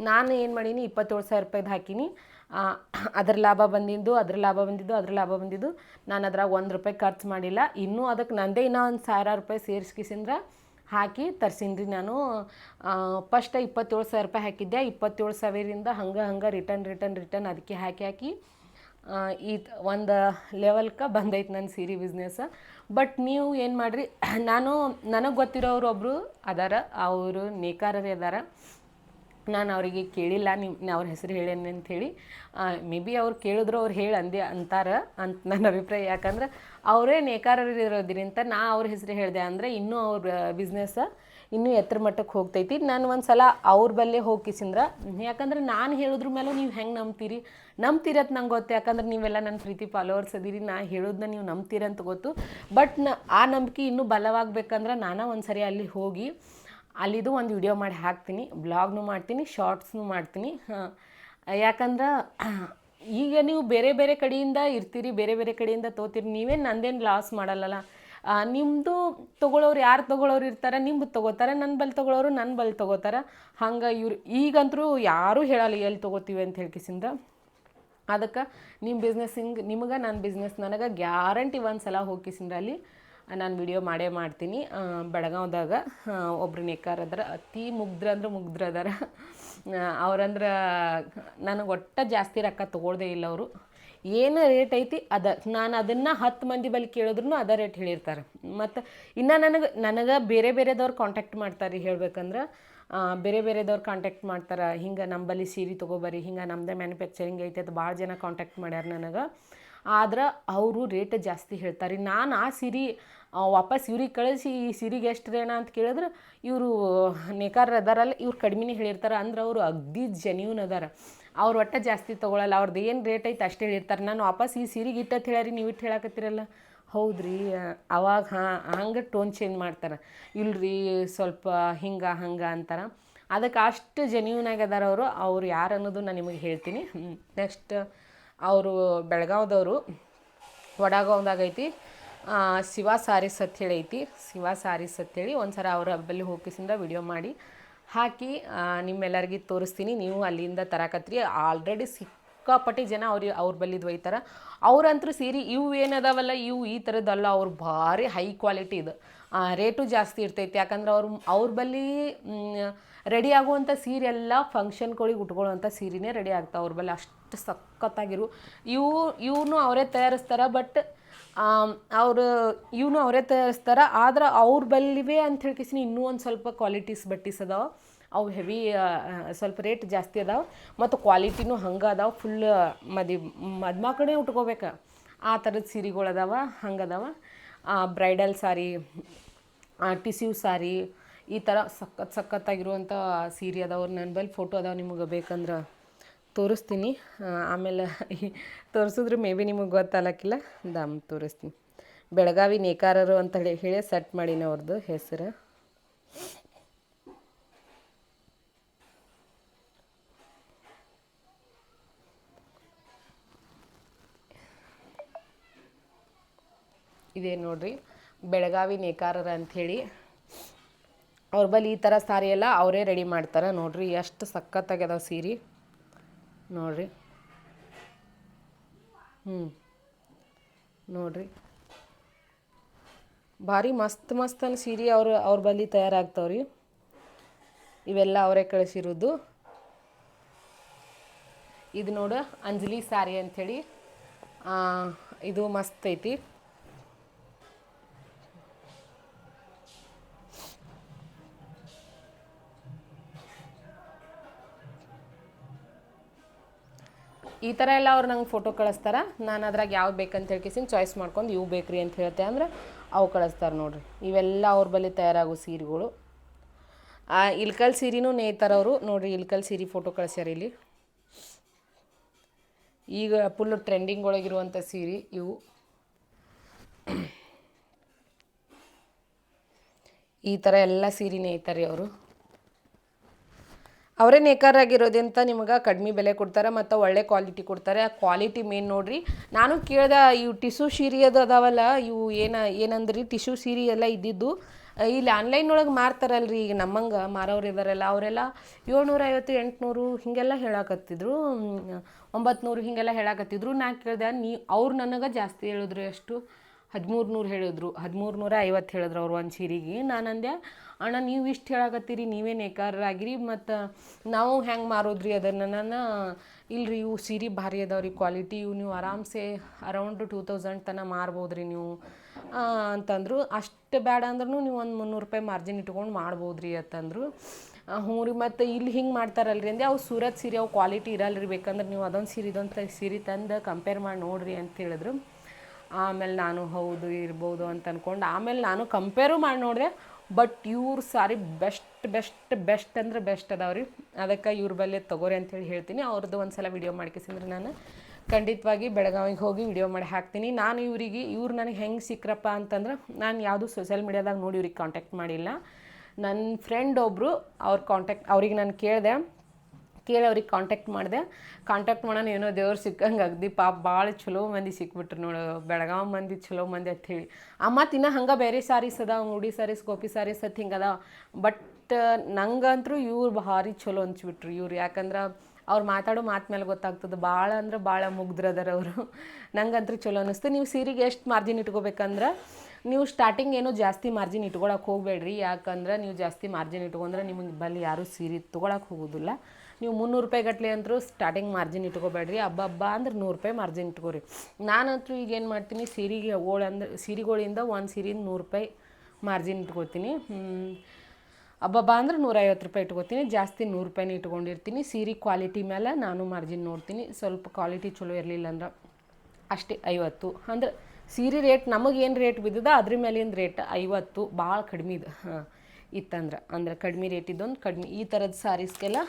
ನಾನು ಏನು ಮಾಡೀನಿ, ಇಪ್ಪತ್ತೇಳು ಸಾವಿರ ರೂಪಾಯ್ದು ಹಾಕೀನಿ. ಅದ್ರ ಲಾಭ ಬಂದಿದ್ದು, ಅದ್ರ ಲಾಭ ಬಂದಿದ್ದು, ಅದ್ರ ಲಾಭ ಬಂದಿದ್ದು. ನಾನು ಅದ್ರಾಗ ಒಂದು ರೂಪಾಯಿ ಖರ್ಚು ಮಾಡಿಲ್ಲ. ಇನ್ನೂ ಅದಕ್ಕೆ ನಂದೇ ಇನ್ನೂ ಒಂದು ಸಾವಿರ ರೂಪಾಯಿ ಸೇರಿಸ್ಕಿಸಿಂದ್ರೆ ಹಾಕಿ ತರ್ಸೀನಿ ನಾನು. ಫಸ್ಟ್ ಇಪ್ಪತ್ತೇಳು ಸಾವಿರ ರೂಪಾಯಿ ಹಾಕಿದ್ದೆ. ಇಪ್ಪತ್ತೇಳು ಸಾವಿರದಿಂದ ಹಂಗೆ ಹಂಗೆ ರಿಟರ್ನ್ ರಿಟರ್ನ್ ರಿಟರ್ನ್ ಅದಕ್ಕೆ ಹಾಕಿ ಹಾಕಿ ಈ ಒಂದು ಲೆವೆಲ್ಗೆ ಬಂದೈತೆ ನನ್ನ ಸೀರೆ ಬಿಸ್ನೆಸ್ ಬಟ್ ನೀವು ಏನು ಮಾಡಿರಿ, ನಾನು, ನನಗೆ ಗೊತ್ತಿರೋರು ಒಬ್ಬರು ಅದಾರ, ಅವರು ನೇಕಾರರೇ ಅದಾರ. ನಾನು ಅವರಿಗೆ ಕೇಳಿಲ್ಲ ನಿಮ್ಮ ಅವ್ರ ಹೆಸರು ಹೇಳೇನೆ ಅಂಥೇಳಿ ಮೇ ಬಿ ಅವ್ರು ಕೇಳಿದ್ರು, ಅವ್ರು ಹೇಳಿ ಅಂದೆ, ಅಂತಾರೆ ಅಂತ ನನ್ನ ಅಭಿಪ್ರಾಯ. ಯಾಕಂದ್ರೆ ಅವರೇ ನೇಕಾರರು ಇರೋದ್ರಿಂದ ನಾ ಅವ್ರ ಹೆಸರು ಹೇಳಿದೆ ಅಂದರೆ ಇನ್ನೂ ಅವ್ರ ಬಿಸ್ನೆಸ್ ಇನ್ನೂ ಎತ್ತರ ಮಟ್ಟಕ್ಕೆ ಹೋಗ್ತೈತಿ. ನಾನು ಒಂದು ಸಲ ಅವ್ರ ಬಲ್ಲೇ ಹೋಗಿಸಿಂದ್ರ ಯಾಕಂದ್ರೆ ನಾನು ಹೇಳಿದ್ರ ಮೇಲೆ ನೀವು ಹೆಂಗೆ ನಂಬ್ತೀರಿ? ನಂಬ್ತೀರ ಅಂತ ನಂಗೆ ಗೊತ್ತು, ಯಾಕಂದ್ರೆ ನೀವೆಲ್ಲ ನನ್ನ ಪ್ರೀತಿ ಫಾಲೋವರ್ಸ್ ಅದೀರಿ, ನಾ ಹೇಳೋದನ್ನ ನೀವು ನಂಬ್ತೀರಂತ ಗೊತ್ತು. ಬಟ್ನ, ಆ ನಂಬಿಕೆ ಇನ್ನೂ ಬಲವಾಗಬೇಕಂದ್ರೆ ನಾನು ಒಂದು ಸರಿ ಅಲ್ಲಿ ಹೋಗಿ, ಅಲ್ಲಿದು ಒಂದು ವಿಡಿಯೋ ಮಾಡಿ ಹಾಕ್ತೀನಿ ಬ್ಲಾಗ್ನು ಮಾಡ್ತೀನಿ ಶಾರ್ಟ್ಸ್ನು ಮಾಡ್ತೀನಿ ಯಾಕಂದ್ರೆ, ಈಗ ನೀವು ಬೇರೆ ಬೇರೆ ಕಡೆಯಿಂದ ಇರ್ತೀರಿ, ಬೇರೆ ಬೇರೆ ಕಡೆಯಿಂದ ತೋತೀರಿ, ನೀವೇನು ನಂದೇನು ಲಾಸ್ ಮಾಡಲ್ಲಲ್ಲ ನಿಮ್ಮದು ತೊಗೊಳೋರು ಯಾರು ತೊಗೊಳೋರು ಇರ್ತಾರೆ? ನಿಮ್ದು ತೊಗೋತಾರೆ ನನ್ನ ಬಳಿ ತೊಗೊಳೋರು ನನ್ನ ಬಲ್ ತೊಗೋತಾರೆ? ಹಂಗೆ ಇವ್ರು ಈಗಂತರೂ ಯಾರೂ ಹೇಳಲ್ಲ ಎಲ್ಲಿ ತೊಗೋತೀವಿ ಅಂತ ಹೇಳ್ಕಿಸಿಂದ ಅದಕ್ಕೆ ನಿಮ್ಮ ಬಿಸ್ನೆಸ್ ಹಿಂಗೆ, ನಿಮಗೆ ನನ್ನ ಬಿಸ್ನೆಸ್ ನನಗೆ ಗ್ಯಾರಂಟಿ ಒಂದು ಸಲ ಹೋಗಿಸಿಂದ ಅಲ್ಲಿ. ನಾನು ವಿಡಿಯೋ ಮಾಡೇ ಮಾಡ್ತೀನಿ. ಬೆಳಗಾವ್ದಾಗ ಒಬ್ರು ನೇಕಾರ ಅದಾರ, ಅತಿ ಮುಗ್ದ್ರ ಅಂದ್ರೆ ಮುಗ್ದ್ರ ಅದಾರ. ಅವ್ರಂದ್ರೆ ನನಗೆ ಒಟ್ಟು ಜಾಸ್ತಿ ರೊಕ್ಕ ತೊಗೊಳ್ದೇ ಇಲ್ಲ ಅವರು. ಏನು ರೇಟ್ ಐತಿ, ಅದ, ನಾನು ಅದನ್ನು ಹತ್ತು ಮಂದಿ ಬಳಿ ಕೇಳಿದ್ರು ಅದ ರೇಟ್ ಹೇಳಿರ್ತಾರೆ. ಮತ್ತು ಇನ್ನು ನನಗೆ ನನಗೆ ಬೇರೆ ಬೇರೆದವ್ರು ಕಾಂಟ್ಯಾಕ್ಟ್ ಮಾಡ್ತಾರೆ ಹೇಳ್ಬೇಕಂದ್ರೆ ಬೇರೆ ಬೇರೆದವ್ರು ಕಾಂಟ್ಯಾಕ್ಟ್ ಮಾಡ್ತಾರೆ, ಹಿಂಗೆ ನಂಬಲ್ಲಿ ಸೀರೆ ತೊಗೊಬರ್ರಿ ಹಿಂಗೆ ನಮ್ಮದೇ ಮ್ಯಾನುಫ್ಯಾಕ್ಚರಿಂಗ್ ಐತೆ ಅದು ಭಾಳ ಜನ ಕಾಂಟ್ಯಾಕ್ಟ್ ಮಾಡ್ಯಾರ ನನಗೆ. ಆದ್ರೆ ಅವರು ರೇಟ್ ಜಾಸ್ತಿ ಹೇಳ್ತಾರೆ. ನಾನು ಆ ಸೀರೆ ವಾಪಸ್ ಇವ್ರಿಗೆ ಕಳಿಸಿ ಈ ಸೀರೆಗೆ ಎಷ್ಟು ರೇಣ ಅಂತ ಕೇಳಿದ್ರೆ, ಇವರು ನೇಕಾರ ಅದಾರಲ್ಲ, ಇವ್ರು ಕಡಿಮೆನೇ ಹೇಳಿರ್ತಾರೆ, ಅಂದ್ರೆ ಅವರು ಅಗ್ದಿ ಜೆನ್ಯೂನ್ ಅದಾರ. ಅವ್ರು ಒಟ್ಟ ಜಾಸ್ತಿ ತೊಗೊಳಲ್ಲ ಅವ್ರದ್ದು ಏನು ರೇಟ್ ಐತೆ ಅಷ್ಟು ಹೇಳಿರ್ತಾರೆ ನಾನು ವಾಪಸ್ ಈ ಸೀರೆಗೆ ಇಟ್ಟ ಹೇಳ್ಯಾರಿ, ನೀವು ಇಟ್ಟು ಹೇಳಕತ್ತಿರಲ್ಲ? ಹೌದ್ರಿ, ಅವಾಗ ಹಾಂ, ಹಂಗೆ ಟೋನ್ ಚೇಂಜ್ ಮಾಡ್ತಾರೆ. ಇಲ್ರಿ, ಸ್ವಲ್ಪ ಹಿಂಗೆ, ಹಂಗೆ ಅಂತಾರೆ. ಅದಕ್ಕೆ ಅಷ್ಟು ಜೆನ್ಯೂನ್ ಅದಾರ ಅವರು. ಅವ್ರು ಯಾರು ಅನ್ನೋದು ನಾನು ನಿಮಗೆ ಹೇಳ್ತೀನಿ. ನೆಕ್ಸ್ಟ್ ಅವರು ಬೆಳಗಾವ್ದವರು ಐತಿ ಶಿವ ಸಾರೀಸ್ ಅಂತೇಳಿ ಐತಿ. ಶಿವ ಸಾರೀಸ್ ಅಂತೇಳಿ ಒಂದು ಸಲ ಅವ್ರ ಹಬ್ಬಲ್ಲಿ ಹೋಗಿಸಿಂದ ವಿಡಿಯೋ ಮಾಡಿ. ಹಾಕಿ ನಿಮ್ಮೆಲ್ಲರಿಗೆ ತೋರಿಸ್ತೀನಿ. ನೀವು ಅಲ್ಲಿಂದ ತರಕತ್ರಿ. ಆಲ್ರೆಡಿ ಸಿಕ್ಕಾಪಟ್ಟಿ ಜನ ಅವ್ರಿಗೆ ಅವ್ರ ಬಲ್ಲಿದ್ದು ಒಯ್ತಾರೆ. ಅವ್ರಂತರೂ ಸೀರೆ ಇವು ಏನದಾವಲ್ಲ, ಇವು ಈ ಥರದ್ದಲ್ಲ ಅವ್ರು ಭಾರಿ ಹೈ ಕ್ವಾಲಿಟಿ ಇದು. ರೇಟು ಜಾಸ್ತಿ ಇರ್ತೈತಿ. ಯಾಕಂದ್ರೆ ಅವ್ರು, ಅವ್ರ ಬಲ್ಲಿ ರೆಡಿ ಆಗುವಂಥ ಸೀರೆ ಎಲ್ಲ ಫಂಕ್ಷನ್ಗಳಿಗೆ ಉಟ್ಕೊಳ್ಳುವಂಥ ಸೀರೆನೇ ರೆಡಿ ಆಗ್ತಾವೆ. ಅವ್ರ ಬಲ್ಲಿ ಅಷ್ಟು ಸಖತ್ತಾಗಿರು. ಇವು ಇವನು ಅವರೇ ತಯಾರಿಸ್ತಾರೆ ಬಟ್ ಅವರು, ಇವನು ಅವರೇ ತಯಾರಿಸ್ತಾರೆ. ಆದ್ರೆ ಅವ್ರ ಬಲ್ಲಿವೆ ಅಂತ ಹೇಳ್ಕಿಸಿನಿ ಇನ್ನೂ ಒಂದು ಸ್ವಲ್ಪ ಕ್ವಾಲಿಟೀಸ್ ಬಟ್ಟೀಸ್ ಅದಾವ. ಅವು ಹೆವಿ ಸ್ವಲ್ಪ ರೇಟ್ ಜಾಸ್ತಿ ಅದಾವೆ. ಮತ್ತು ಕ್ವಾಲಿಟಿನೂ ಹಂಗೆ ಅದಾವೆ. ಫುಲ್ ಮದಿ ಮದ್ಮಕ್ಕಳೇ ಉಟ್ಕೋಬೇಕು. ಆ ಥರದ ಸೀರೆಗಳು ಅದಾವ, ಹಂಗೆ ಅದಾವ. ಬ್ರೈಡಲ್ ಸಾರಿ ಟಿಸ್ಯೂ ಸಾರಿ ಈ ಥರ ಸಖತ್ ಸಖತ್ತಾಗಿರುವಂಥ ಸೀರೆ ಅದಾವ. ನನ್ನ ಬಳಿ ಫೋಟೋ ಅದಾವ ನಿಮಗೆ ಬೇಕಂದ್ರೆ. ತೋರಿಸ್ತೀನಿ. ಆಮೇಲೆ ತೋರಿಸಿದ್ರೆ ಮೇ ಬಿ ನಿಮಗೆ ಗೊತ್ತಾಗಲಕ್ಕಿಲ್ಲ. ದಮ್, ತೋರಿಸ್ತೀನಿ. ಬೆಳಗಾವಿ ನೇಕಾರರು ಅಂತ ಹೇಳಿ ಹೇಳಿ ಸೆಟ್ ಮಾಡೀನಿ ಅವ್ರದ್ದು ಹೆಸರು. ಇದೇ ನೋಡ್ರಿ? ಬೆಳಗಾವಿ ನೇಕಾರರ ಅಂಥೇಳಿ ಅವ್ರ ಬಳಿ ಈ ಥರ ಸಾರಿ ಎಲ್ಲ ಅವರೇ ರೆಡಿ ಮಾಡ್ತಾರೆ ನೋಡ್ರಿ. ಎಷ್ಟು ಸಖತ್ತಾಗ್ಯದ ಸೀರೆ. ನೋಡ್ರಿ. ಹ್ಞೂ ನೋಡ್ರಿ. ಭಾರಿ ಮಸ್ತ್ ಮಸ್ತ್ ಅನ್ನ ಸೀರೆ ಅವ್ರ ಅವ್ರ ಬಳಿ ತಯಾರಾಗ್ತಾವ್ರಿ. ಇವೆಲ್ಲ ಅವರೇ ಕಳಿಸಿರೋದು. ಇದು ನೋಡು, ಅಂಜಲಿ ಸಾರಿ ಅಂಥೇಳಿ. ಇದು ಮಸ್ತ್ ಐತಿ. ಈ ಥರ ಎಲ್ಲ ಅವ್ರು ನಂಗೆ ಫೋಟೋ ಕಳಿಸ್ತಾರೆ. ನಾನು ಅದ್ರಾಗ ಯಾವ್ದು ಬೇಕಂತ ಹೇಳ್ಕೇಸಿನ ಚಾಯ್ಸ್ ಮಾಡ್ಕೊಂಡು ಇವು ಬೇಕ್ರಿ ಅಂತ ಹೇಳ್ತೆ ಅಂದ್ರೆ ಅವು ಕಳಿಸ್ತಾರೆ ನೋಡ್ರಿ. ಇವೆಲ್ಲ ಅವ್ರ ಬಳಿ ತಯಾರಾಗೋ ಸೀರೆಗಳು. ಆ, ಇಲ್ಕಲ್ ಸೀರೆನೂ ನೇಯ್ತಾರೆ ಅವರು. ನೋಡ್ರಿ ಇಲ್ಕಲ್ ಸೀರೆ ಫೋಟೋ ಕಳಿಸ್ಯಾರ ಇಲ್ಲಿ. ಈಗ ಫುಲ್ ಟ್ರೆಂಡಿಂಗ್ ಒಳಗಿರುವಂಥ ಸೀರೆ ಇವು. ಈ ಥರ ಎಲ್ಲ ಸೀರೆ ನೇಯ್ತಾರೆ ಅವರು. ಅವರೇ ನೇಕಾರಾಗಿರೋದಿಂತ ನಿಮಗೆ ಕಡಿಮೆ ಬೆಲೆ ಕೊಡ್ತಾರೆ ಮತ್ತು ಒಳ್ಳೆ ಕ್ವಾಲಿಟಿ ಕೊಡ್ತಾರೆ. ಆ ಕ್ವಾಲಿಟಿ ಮೇನ್ ನೋಡ್ರಿ. ನಾನು ಕೇಳ್ದೆ ಇವು ಟಿಶ್ಯೂ ಸೀರೆ ಅದು ಅದಾವಲ್ಲ, ಇವು ಏನ, ಏನಂದ್ರಿ? ಟಿಶ್ಯೂ ಸೀರೆ ಎಲ್ಲ ಇದ್ದಿದ್ದು. ಇಲ್ಲಿ ಆನ್ಲೈನ್ ಒಳಗೆ ಮಾರ್ತಾರಲ್ರಿ ಈಗ ನಮ್ಮಂಗೆ ಮಾರೋರು ಇದಾರಲ್ಲ, ಅವರೆಲ್ಲ ಏಳ್ನೂರ ಐವತ್ತು ಎಂಟುನೂರು ಹೀಗೆಲ್ಲ ಹೇಳಾಕತ್ತಿದ್ರು. ಒಂಬತ್ತು ನೂರು ಹೀಗೆಲ್ಲ ಹೇಳಾಕತ್ತಿದ್ರು. ನಾ ಕೇಳ್ದೆ, ನೀ, ಅವ್ರು ನನಗೆ ಜಾಸ್ತಿ ಹೇಳಿದ್ರು ಎಷ್ಟು ಹದಿಮೂರು ನೂರು ಹೇಳಿದ್ರು. ಹದಿಮೂರು ನೂರ ಐವತ್ತು ಹೇಳಿದ್ರು ಅವ್ರು ಒಂದು ಸೀರೆಗೆ. ನಾನು ಅಂದೆ ಅಣ್ಣ, ನೀವು ಇಷ್ಟು ಹೇಳಾಕತ್ತೀರಿ ನೀವೇ ನೇಕಾರರಾಗಿರಿ ಮತ್ತು ನಾವು ಹೆಂಗೆ ಮಾರೋದ್ರಿ ಅದನ್ನು? ನಾನು, ಇಲ್ರಿ, ಇವು ಸೀರೆ ಭಾರಿ ಅದಾವ್ರಿ, ಕ್ವಾಲಿಟಿ ಇವು, ನೀವು ಆರಾಮ್ಸೆ ಅರೌಂಡ್ ಟೂ ತೌಸಂಡ್ ತನಕ ಮಾರ್ಬೋದ್ರಿ ನೀವು. ಅಂತಂದರು, ಅಷ್ಟು ಬೇಡ ಅಂದ್ರೂ ನೀವು ಒಂದು ಮುನ್ನೂರು ರೂಪಾಯಿ ಮಾರ್ಜಿನ್ ಇಟ್ಕೊಂಡು ಮಾಡ್ಬೋದ್ರಿ, ಅಂತಂದರು. ಹ್ಞೂ ರೀ, ಮತ್ತು ಇಲ್ಲಿ ಹಿಂಗೆ ಮಾಡ್ತಾರಲ್ರಿ? ಅಂದೆ, ಅವು ಸೂರತ್ ಸೀರೆ, ಅವು ಕ್ವಾಲಿಟಿ ಇರಲ್ರಿ, ಬೇಕಂದ್ರೆ ನೀವು ಅದೊಂದು ಸೀರೆ ಇದೊಂದು ಸೀರೆ ತಂದು ಕಂಪೇರ್ ಮಾಡಿ ನೋಡ್ರಿ, ಅಂತ ಹೇಳಿದ್ರು. ಆಮೇಲೆ ನಾನು ಹೌದು, ಇರ್ಬೋದು ಅಂತ ಅಂದ್ಕೊಂಡು ಆಮೇಲೆ ನಾನು ಕಂಪೇರು ಮಾಡಿ ನೋಡಿದೆ ಬಟ್ ಇವ್ರ ಸಾರಿ ಬೆಸ್ಟ್ ಬೆಸ್ಟ್ ಬೆಸ್ಟ್ ಅಂದ್ರೆ ಬೆಸ್ಟ್ ಅದಾವ್ರಿ. ಅದಕ್ಕೆ ಇವ್ರ ಬಲ್ಲೆ ತಗೋರಿ ಅಂತೇಳಿ ಹೇಳ್ತೀನಿ. ಅವ್ರದ್ದು ಒಂದು ಸಲ ವಿಡಿಯೋ ಮಾಡ್ಕೇಸಂದ್ರೆ ನಾನು ಖಂಡಿತವಾಗಿ ಬೆಳಗಾವಿಗೆ ಹೋಗಿ ವಿಡಿಯೋ ಮಾಡಿ ಹಾಕ್ತೀನಿ. ನಾನು ಇವರಿಗೆ, ಇವ್ರು ನನಗೆ ಹೆಂಗೆ ಸಿಕ್ಕ್ರಪ್ಪ ಅಂತಂದ್ರೆ, ನಾನು ಯಾವುದೂ ಸೋಷಿಯಲ್ ಮೀಡ್ಯಾದಾಗ ನೋಡಿ ಇವ್ರಿಗೆ ಕಾಂಟ್ಯಾಕ್ಟ್ ಮಾಡಿಲ್ಲ. ನನ್ನ ಫ್ರೆಂಡ್ ಒಬ್ಬರು ಅವ್ರ ಕಾಂಟ್ಯಾಕ್ಟ್ ಅವ್ರಿಗೆ ನಾನು ಕೇಳಿದೆ. ಕೇಳಿ ಅವ್ರಿಗೆ ಕಾಂಟ್ಯಾಕ್ಟ್ ಮಾಡಿದೆ. ಕಾಂಟ್ಯಾಕ್ಟ್ ಮಾಡೋಣ, ಏನೋ ದೇವ್ರು ಸಿಕ್ಕಂಗೆ ಅಗ್ದಿ, ಪಾಪ ಭಾಳ ಚಲೋ ಮಂದಿ ಸಿಕ್ಬಿಟ್ರು ನೋಡು ಬೆಳಗಾವಿ ಮಂದಿ ಚಲೋ ಮಂದಿ ಅಂತ ಹೇಳಿ. ಮತ್ತು ಇನ್ನೂ ಹಂಗೆ ಬೇರೆ ಸಾರೀಸ್ ಅದಾವ ಉಡಿ ಸಾರೀಸ್ ಗೋಪಿ ಸಾರೀಸ್ ಅದು ಹಿಂಗೆ ಅದಾವ. ಬಟ್ ನಂಗಂತರೂ ಇವ್ರು ಭಾರಿ ಚಲೋ ಅನ್ಸ್ಬಿಟ್ರು ಇವ್ರು. ಯಾಕಂದ್ರೆ ಅವ್ರು ಮಾತಾಡೋ ಮಾತು ಮೇಲೆ ಗೊತ್ತಾಗ್ತದೆ. ಭಾಳ ಅಂದ್ರೆ ಭಾಳ ಮುಗ್ದ್ರದಾರ ಅವರು. ನಂಗಂತೂ ಚಲೋ ಅನ್ನಿಸ್ತು ನೀವು ಸೀರೆಗೆ ಎಷ್ಟು ಮಾರ್ಜಿನ್ ಇಟ್ಕೋಬೇಕಂದ್ರೆ, ನೀವು ಸ್ಟಾರ್ಟಿಂಗ್ ಏನು ಜಾಸ್ತಿ ಮಾರ್ಜಿನ್ ಇಟ್ಕೊಳಕ್ಕೆ ಹೋಗಬೇಡ್ರಿ. ಯಾಕಂದ್ರೆ, ನೀವು ಜಾಸ್ತಿ ಮಾರ್ಜಿನ್ ಇಟ್ಕೊಂಡ್ರೆ ನಿಮಗೆ ಬಲ್ಲಿ ಯಾರೂ ಸೀರೆ ತೊಗೊಳಕ್ಕೆ ಹೋಗೋದಿಲ್ಲ. ನೀವು ಮುನ್ನೂರು ರೂಪಾಯಿ ಗಟ್ಟಲೆ ಅಂತರೂ ಸ್ಟಾರ್ಟಿಂಗ್ ಮಾರ್ಜಿನ್ ಇಟ್ಕೋಬೇಡ್ರಿ. ಹಬ್ಬ ಹಬ್ಬ ಅಂದ್ರೆ ನೂರು ರೂಪಾಯಿ ಮಾರ್ಜಿನ್ ಇಟ್ಕೋರಿ. ನಾನಂತೂ ಈಗ ಏನು ಮಾಡ್ತೀನಿ, ಸೀರೆಗೆ ಓಳು ಅಂದ್ರೆ ಸೀರೆಗಳಿಂದ ಒಂದು ಸೀರಿಂದ ನೂರು ರೂಪಾಯಿ ಮಾರ್ಜಿನ್ ಇಟ್ಕೋತೀನಿ. ಹಬ್ಬಬ್ಬ ಅಂದ್ರೆ ನೂರೈವತ್ತು ರೂಪಾಯಿ ಇಟ್ಕೋತೀನಿ. ಜಾಸ್ತಿ ನೂರು ರೂಪಾಯಿನೇ ಇಟ್ಕೊಂಡಿರ್ತೀನಿ. ಸೀರೆ ಕ್ವಾಲಿಟಿ ಮೇಲೆ ನಾನು ಮಾರ್ಜಿನ್ ನೋಡ್ತೀನಿ. ಸ್ವಲ್ಪ ಕ್ವಾಲಿಟಿ ಚಲೋ ಇರಲಿಲ್ಲ ಅಂದ್ರೆ ಅಷ್ಟೇ ಐವತ್ತು. ಅಂದ್ರೆ ಸೀರೆ ರೇಟ್ ನಮಗೆ ಏನು ರೇಟ್ ಬಿದ್ದದ ಅದ್ರ ಮೇಲಿನ ರೇಟ್ ಐವತ್ತು ಭಾಳ ಕಡಿಮೆ ಇದು. ಇತ್ತಂದ್ರೆ. ಅಂದ್ರೆ ಕಡಿಮೆ ರೇಟ್ ಇದೊಂದು ಕಡಿಮೆ ಈ ಥರದ ಸಾರೀಸ್ಗೆಲ್ಲ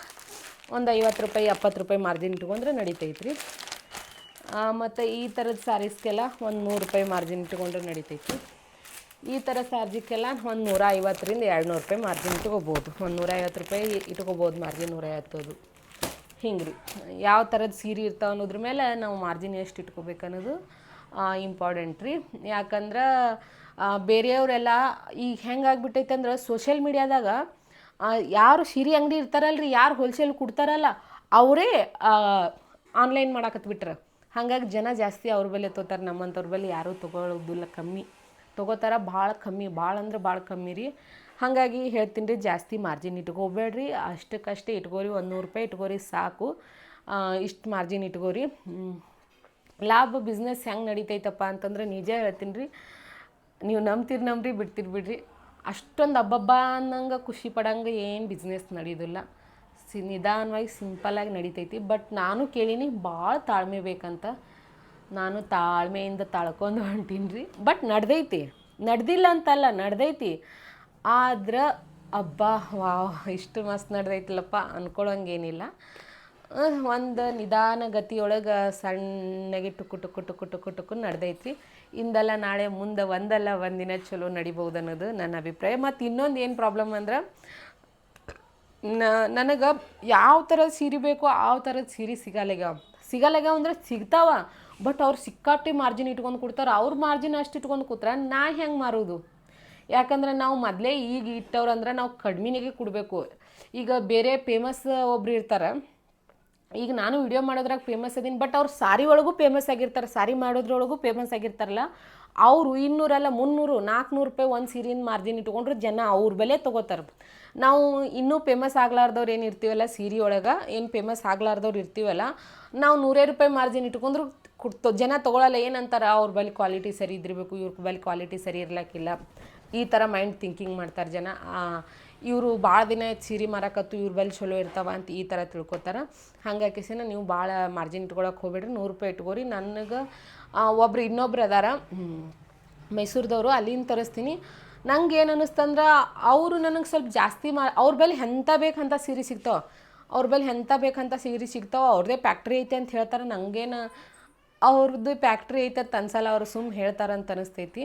ಒಂದು ಐವತ್ತು ರೂಪಾಯಿ, ಎಪ್ಪತ್ತು ರೂಪಾಯಿ ಮಾರ್ಜಿನ್ ಇಟ್ಕೊಂಡ್ರೆ ನಡಿತೈತ್ರಿ. ಮತ್ತು ಈ ಥರದ ಸ್ಯಾರೀಸ್ಗೆಲ್ಲ ಒಂದು ನೂರು ರೂಪಾಯಿ ಮಾರ್ಜಿನ್ ಇಟ್ಕೊಂಡ್ರೆ ನಡಿತೈತಿ ಈ ಥರ ಸಾರ್ಜಿಕ್ಕೆಲ್ಲ ಒಂದು ನೂರ ಐವತ್ತರಿಂದ ಎರಡು ನೂರು ರೂಪಾಯಿ ಮಾರ್ಜಿನ್ ಇಟ್ಕೋಬೋದು. ಒಂದು ನೂರ ಐವತ್ತು ರೂಪಾಯಿ ಇಟ್ಕೋಬೋದು ಮಾರ್ಜಿನ್ ನೂರ ಐವತ್ತದು ಹಿಂಗೆ ರೀ ಯಾವ ಥರದ ಸೀರೆ ಇರ್ತಾವೆ ಅನ್ನೋದ್ರ ಮೇಲೆ ನಾವು ಮಾರ್ಜಿನ್ ಎಷ್ಟು ಇಟ್ಕೋಬೇಕು ಅನ್ನೋದು ಇಂಪಾರ್ಟೆಂಟ್ ರೀ. ಯಾಕಂದ್ರೆ ಬೇರೆಯವರೆಲ್ಲ ಈಗ ಹೆಂಗಾಗ್ಬಿಟ್ಟೈತೆ ಅಂದ್ರೆ ಸೋಷಿಯಲ್ ಮೀಡ್ಯಾದಾಗ ಯಾರು ಸೀರೆ ಅಂಗಡಿ ಇರ್ತಾರಲ್ರಿ, ಯಾರು ಹೋಲ್ಸೇಲ್ ಕೊಡ್ತಾರಲ್ಲ, ಅವರೇ ಆನ್ಲೈನ್ ಮಾಡಾಕತ್ಬಿಟ್ರೆ ಹಾಗಾಗಿ ಜನ ಜಾಸ್ತಿ ಅವ್ರ ಬಳಿ ತೊಗೋತಾರೆ, ನಮ್ಮಂಥವ್ರ ಬಳಿ ಯಾರೂ ತೊಗೊಳೋದಿಲ್ಲ ಕಮ್ಮಿ. ತೊಗೋತಾರ ಭಾಳ ಕಮ್ಮಿ, ಭಾಳ ಅಂದ್ರೆ ಭಾಳ ಕಮ್ಮಿ ರೀ. ಹಾಗಾಗಿ ಹೇಳ್ತೀನಿ ರೀ, ಜಾಸ್ತಿ ಮಾರ್ಜಿನ್ ಇಟ್ಕೋಬೇಡ್ರಿ. ಅಷ್ಟಕ್ಕಷ್ಟೇ ಇಟ್ಕೋರಿ, ಒಂದು ನೂರು ರೂಪಾಯಿ ಇಟ್ಕೋರಿ ಸಾಕು. ಇಷ್ಟು ಮಾರ್ಜಿನ್ ಇಟ್ಕೋರಿ. ಲಾಭ ಬಿಸ್ನೆಸ್ ಹೆಂಗೆ ನಡೀತೈತಪ್ಪ ಅಂತಂದ್ರೆ ನಿಜ ಹೇಳ್ತೀನಿ ರೀ. ನೀವು ನಂಬ್ತೀರಿ ನಂಬ್ರಿ, ಬಿಡ್ತೀರಿ ಬಿಡ್ರಿ. ಅಷ್ಟೊಂದು ಹಬ್ಬಬ್ಬ ಅನ್ನಂಗೆ ಖುಷಿ ಪಡಂಗೆ ಏನು ಬಿಸ್ನೆಸ್ ನಡೆಯೋದಿಲ್ಲ ಸಿ ನಿಧಾನವಾಗಿ ಸಿಂಪಲಾಗಿ ನಡೀತೈತಿ. ಬಟ್ ನಾನು ಕೇಳೀನಿ, ಭಾಳ ತಾಳ್ಮೆ ಬೇಕಂತ. ನಾನು ತಾಳ್ಮೆಯಿಂದ ತಾಳ್ಕೊಂಡು ಹೊಂಟೀನಿ ರೀ ಬಟ್ ನಡೆದೈತಿ. ನಡೆದಿಲ್ಲ ಅಂತಲ್ಲ, ನಡೆದೈತಿ. ಆದ್ರೆ, ಅಬ್ಬಾ, ವಾವ್, ಇಷ್ಟು ಮಸ್ತ್ ನಡೆದೈತಿಲ್ಲಪ್ಪ ಅನ್ಕೊಳಂಗೇನಿಲ್ಲ. ಒಂದು ನಿಧಾನ ಗತಿಯೊಳಗೆ ಸಣ್ಣಗೆ ಟುಕು ಟುಕು ಟುಕು ಟುಕು ಟುಕು ನಡ್ದೈತ್ರಿ ಇಂದಲ್ಲ, ನಾಳೆ ಮುಂದೆ ಒಂದಲ್ಲ, ಒಂದಿನ ಚಲೋ ನಡಿಬೋದು ಅನ್ನೋದು ನನ್ನ ಅಭಿಪ್ರಾಯ. ಮತ್ತು ಇನ್ನೊಂದು ಏನು ಪ್ರಾಬ್ಲಮ್ ಅಂದ್ರೆ ನನಗೆ ಯಾವ ಥರದ ಸೀರೆ ಬೇಕೋ ಆ ಥರದ ಸೀರೆ ಸಿಗಲ್ಲಾಗ. ಸಿಗಲ್ಲಾಗ ಅಂದ್ರೆ ಸಿಗ್ತಾವ ಬಟ್ ಅವ್ರು ಸಿಕ್ಕಾಪಟ್ಟೆ ಮಾರ್ಜಿನ್ ಇಟ್ಕೊಂಡು ಕೊಡ್ತಾರೆ. ಅವ್ರ ಮಾರ್ಜಿನ್ ಅಷ್ಟು ಇಟ್ಕೊಂಡು ಕೂತ್ರೆ ನಾ ಹೆಂಗೆ ಮಾರೋದು? ಯಾಕಂದ್ರೆ ನಾವು ಮೊದಲೇ ಈಗ ಇಟ್ಟವ್ರು ಅಂದ್ರೆ ನಾವು ಕಡ್ಮಿನಿಗೆ ಕೊಡಬೇಕು. ಈಗ ಬೇರೆ ಫೇಮಸ್ ಒಬ್ರು ಇರ್ತಾರೆ ಈಗ ನಾನು ವಿಡಿಯೋ ಮಾಡೋದ್ರಾಗ ಫೇಮಸ್ ಅದೀನಿ ಬಟ್ ಅವ್ರು ಸಾರಿ ಒಳಗೂ ಫೇಮಸ್ ಆಗಿರ್ತಾರೆ, ಸಾರಿ ಮಾಡೋದ್ರೊಳಗೂ ಫೇಮಸ್ ಆಗಿರ್ತಾರಲ್ಲ, ಅವರು ಇನ್ನೂರಲ್ಲ ಮುನ್ನೂರು ನಾಲ್ಕುನೂರು ರೂಪಾಯಿ ಒಂದು ಸೀರೆಯಿಂದ ಮಾರ್ಜಿನ್ ಇಟ್ಕೊಂಡ್ರೆ ಜನ ಅವ್ರ ಬೆಲೆ ತೊಗೋತಾರೆ. ನಾವು ಇನ್ನೂ ಫೇಮಸ್ ಆಗ್ಲಾರ್ದವ್ರು ಏನು ಇರ್ತೀವಲ್ಲ, ಸೀರೆ ಒಳಗೆ ಏನು ಫೇಮಸ್ ಆಗ್ಲಾರ್ದವ್ರು ಇರ್ತೀವಲ್ಲ, ನಾವು ನೂರೇ ರೂಪಾಯಿ ಮಾರ್ಜಿನ್ ಇಟ್ಕೊಂಡ್ರು ಕೊಡ್ತೋ ಜನ ತೊಗೊಳಲ್ಲ, ಏನಂತಾರೆ ಅವ್ರ ಬಳಿ ಕ್ವಾಲಿಟಿ ಸರಿ ಇದ್ದಿರಬೇಕು, ಇವ್ರ ಬಳಿ ಕ್ವಾಲಿಟಿ ಸರಿ ಇರ್ಲಕ್ಕಿಲ್ಲ ಈ ಥರ ಮೈಂಡ್ ಥಿಂಕಿಂಗ್ ಮಾಡ್ತಾರೆ ಜನ. ಇವರು ಭಾಳ ದಿನ ಆಯ್ತು ಸೀರೆ ಮಾರಕತ್ತು ಇವ್ರ ಬಳಿ ಚಲೋ ಇರ್ತಾವ ಅಂತ ಈ ಥರ ತಿಳ್ಕೊತಾರೆ. ಹಂಗಾಕಿಸಿನ ನೀವು ಭಾಳ ಮಾರ್ಜಿನ್ ಇಟ್ಕೊಳಕ್ಕೆ ಹೋಗ್ಬೇಡ್ರಿ. ನೂರು ರೂಪಾಯಿ ಇಟ್ಕೋರಿ. ನನಗೆ ಒಬ್ರು ಇನ್ನೊಬ್ರು ಅದಾರ. ಮೈಸೂರದವರು ಅಲ್ಲಿಂದ ತರಿಸ್ತೀನಿ. ನಂಗೆ ಏನು ಅನ್ನಿಸ್ತಂದ್ರೆ ಅವರು ನನಗೆ ಸ್ವಲ್ಪ ಜಾಸ್ತಿ ಮಾ, ಅವ್ರ ಬಳಿ ಎಂಥ ಬೇಕಂತ ಸೀರೆ ಸಿಗ್ತಾವೆ. ಅವ್ರ ಬಳಿ ಎಂಥ ಬೇಕಂತ ಸೀರೆ ಸಿಗ್ತಾವ. ಅವ್ರದ್ದೇ ಫ್ಯಾಕ್ಟ್ರಿ ಐತೆ ಅಂತ ಹೇಳ್ತಾರೆ. ನಂಗೇನು ಅವ್ರದ್ದು ಫ್ಯಾಕ್ಟ್ರಿ ಐತೆ ಅಂತ ಅನ್ಸಲ್ಲ. ಅವ್ರು ಸುಮ್ಮನೆ ಹೇಳ್ತಾರಂತ ಅನಿಸ್ತೈತಿ.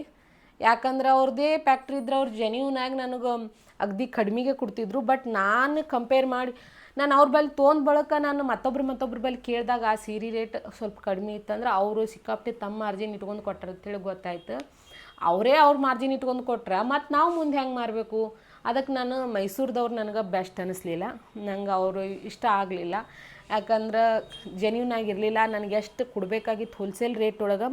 ಯಾಕಂದ್ರೆ ಅವ್ರದ್ದೇ ಫ್ಯಾಕ್ಟ್ರಿ ಇದ್ರೆ ಅವ್ರು ಜೆನ್ಯೂನಾಗಿ ನನಗೆ ಅಗದಿ ಕಡಿಮೆಗೆ ಕೊಡ್ತಿದ್ರು ಬಟ್ ನಾನು ಕಂಪೇರ್ ಮಾಡಿ, ನಾನು ಅವ್ರ ಬಳಿ ತೊಗೊಂಡ್ ಬಳಕ ನಾನು ಮತ್ತೊಬ್ರು ಮತ್ತೊಬ್ರ ಬಳಿ ಕೇಳಿದಾಗ ಆ ಸೀರೆ ರೇಟ್ ಸ್ವಲ್ಪ ಕಡಿಮೆ ಇತ್ತಂದ್ರೆ ಅವರು ಸಿಕ್ಕಾಪಟ್ಟೆ ತಮ್ಮ ಮಾರ್ಜಿನ್ ಇಟ್ಕೊಂಡು ಕೊಟ್ಟರು ಅಂತೇಳಿ ಗೊತ್ತಾಯ್ತು. ಅವರೇ ಅವ್ರ ಮಾರ್ಜಿನ್ ಇಟ್ಕೊಂಡು ಕೊಟ್ರೆ ಮತ್ತು ನಾವು ಮುಂದೆ ಹೆಂಗೆ ಮಾರಬೇಕು ಅದಕ್ಕೆ ನಾನು ಮೈಸೂರದವ್ರು ನನಗೆ ಬೆಸ್ಟ್ ಅನ್ನಿಸ್ಲಿಲ್ಲ ನಂಗೆ ಅವರು ಇಷ್ಟ ಆಗಲಿಲ್ಲ. ಯಾಕಂದ್ರೆ ಜೆನ್ಯೂನ್ ಆಗಿರಲಿಲ್ಲ ನನಗೆ ಎಷ್ಟು ಕೊಡಬೇಕಾಗಿತ್ತು ಹೋಲ್ಸೇಲ್ ರೇಟ್ ಒಳಗೆ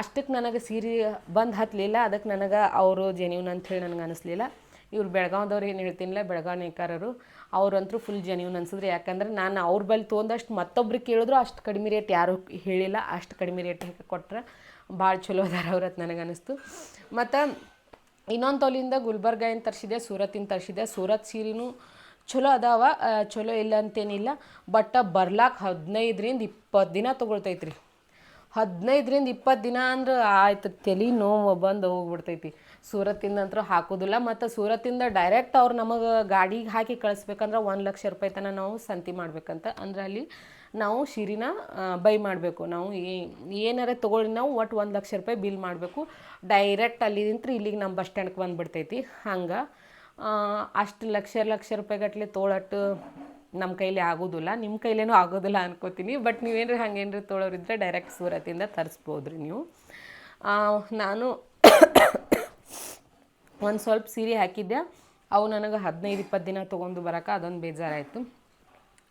ಅಷ್ಟಕ್ಕೆ ನನಗೆ ಸೀರೆ ಬಂದು ಹತ್ತಲಿಲ್ಲ ಅದಕ್ಕೆ ನನಗೆ ಅವರು ಜೆನ್ಯೂನ್ ಅಂಥೇಳಿ ನನಗೆ ಅನಿಸ್ಲಿಲ್ಲ. ಇವ್ರು ಬೆಳಗಾವ್ದವ್ರು ಏನು ಹೇಳ್ತೀನಿಲ್ಲ, ಬೆಳಗಾವ್ ನೇಕಾರರು. ಅವರಂತೂ ಫುಲ್ ಜೆನ್ಯೂನ್ ಅನ್ಸಿದ್ರು ಯಾಕಂದ್ರೆ ನಾನು ಅವ್ರ ಬಳಿ ತೊಗೊಂಡಷ್ಟು ಮತ್ತೊಬ್ರಿಗೆ ಕೇಳಿದ್ರು ಅಷ್ಟು ಕಡಿಮೆ ರೇಟ್ ಯಾರೂ ಹೇಳಿಲ್ಲ, ಅಷ್ಟು ಕಡಿಮೆ ರೇಟ್ ಕೊಟ್ರೆ ಭಾಳ ಚಲೋ ಅದಾರ ಅವ್ರತ್ತು ನನಗೆ ಅನ್ನಿಸ್ತು ಮತ್ತು ಇನ್ನೊಂದು ತೊಲಿಂದ ಗುಲ್ಬರ್ಗಾಯಿಂದ ತರಿಸಿದೆ ಸೂರತ್ತಿಂದ ತರಿಸಿದೆ, ಸೂರತ್ ಸೀರೆನೂ ಚಲೋ ಅದಾವ ಚಲೋ ಇಲ್ಲ ಅಂತೇನಿಲ್ಲ, ಬಟ್ ಬರ್ಲಾಕ್ ಹದಿನೈದರಿಂದ ಇಪ್ಪತ್ತು ದಿನ ತೊಗೊಳ್ತೈತ್ರಿ. ಹದಿನೈದರಿಂದ ಇಪ್ಪತ್ತು ದಿನ ಅಂದ್ರೆ ಆಯ್ತು, ತಲೆ ನೋವು ಬಂದು ಹೋಗ್ಬಿಡ್ತೈತಿ. ಸೂರತ್ತಿಂದ ಅಂತೂ ಹಾಕೋದಿಲ್ಲ. ಮತ್ತು ಸೂರತ್ತಿಂದ ಡೈರೆಕ್ಟ್ ಅವ್ರು ನಮಗೆ ಗಾಡಿಗೆ ಹಾಕಿ ಕಳಿಸ್ಬೇಕಂದ್ರೆ ಒಂದು ಲಕ್ಷ ರೂಪಾಯಿ ತನಕ ನಾವು ಸಂತಿ ಮಾಡ್ಬೇಕಂತ. ಅಂದ್ರೆ ಅಲ್ಲಿ ನಾವು ಶಿರಿನ ಬೈ ಮಾಡಬೇಕು. ನಾವು ಏನಾರ ತೊಗೊಳ್ಳಿ ನಾವು ಒಟ್ಟು ಒಂದು ಲಕ್ಷ ರೂಪಾಯಿ ಬಿಲ್ ಮಾಡಬೇಕು. ಡೈರೆಕ್ಟ್ ಅಲ್ಲಿ ಅಲ್ಲಿಂತ್ರ ಇಲ್ಲಿಗೆ ನಮ್ಮ ಬಸ್ ಸ್ಟ್ಯಾಂಡ್ಗೆ ಬಂದುಬಿಡ್ತೈತಿ. ಹಂಗೆ ಅಷ್ಟು ಲಕ್ಷ ಲಕ್ಷ ರೂಪಾಯಿ ಗಟ್ಟಲೆ ತೋಳಟ್ಟು ನಮ್ಮ ಕೈಲಿ ಆಗೋದಿಲ್ಲ. ನಿಮ್ಮ ಕೈಲೇನೂ ಆಗೋದಿಲ್ಲ ಅನ್ಕೋತೀನಿ. ಬಟ್ ನೀವೇನ್ರಿ ಹಂಗೇನ್ರಿ ತೊಳೋರಿದ್ರೆ ಡೈರೆಕ್ಟ್ ಸೂರತ್ತಿಂದ ತರಿಸ್ಬೋದ್ರಿ ನೀವು. ನಾನು ಒಂದು ಸ್ವಲ್ಪ ಸೀರೆ ಹಾಕಿದ್ದೆ. ಅವು ನನಗೆ ಹದಿನೈದು, ಇಪ್ಪತ್ತು ದಿನ ತೊಗೊಂಡು ಬರೋಕೆ ಅದೊಂದು ಬೇಜಾರಾಯಿತು.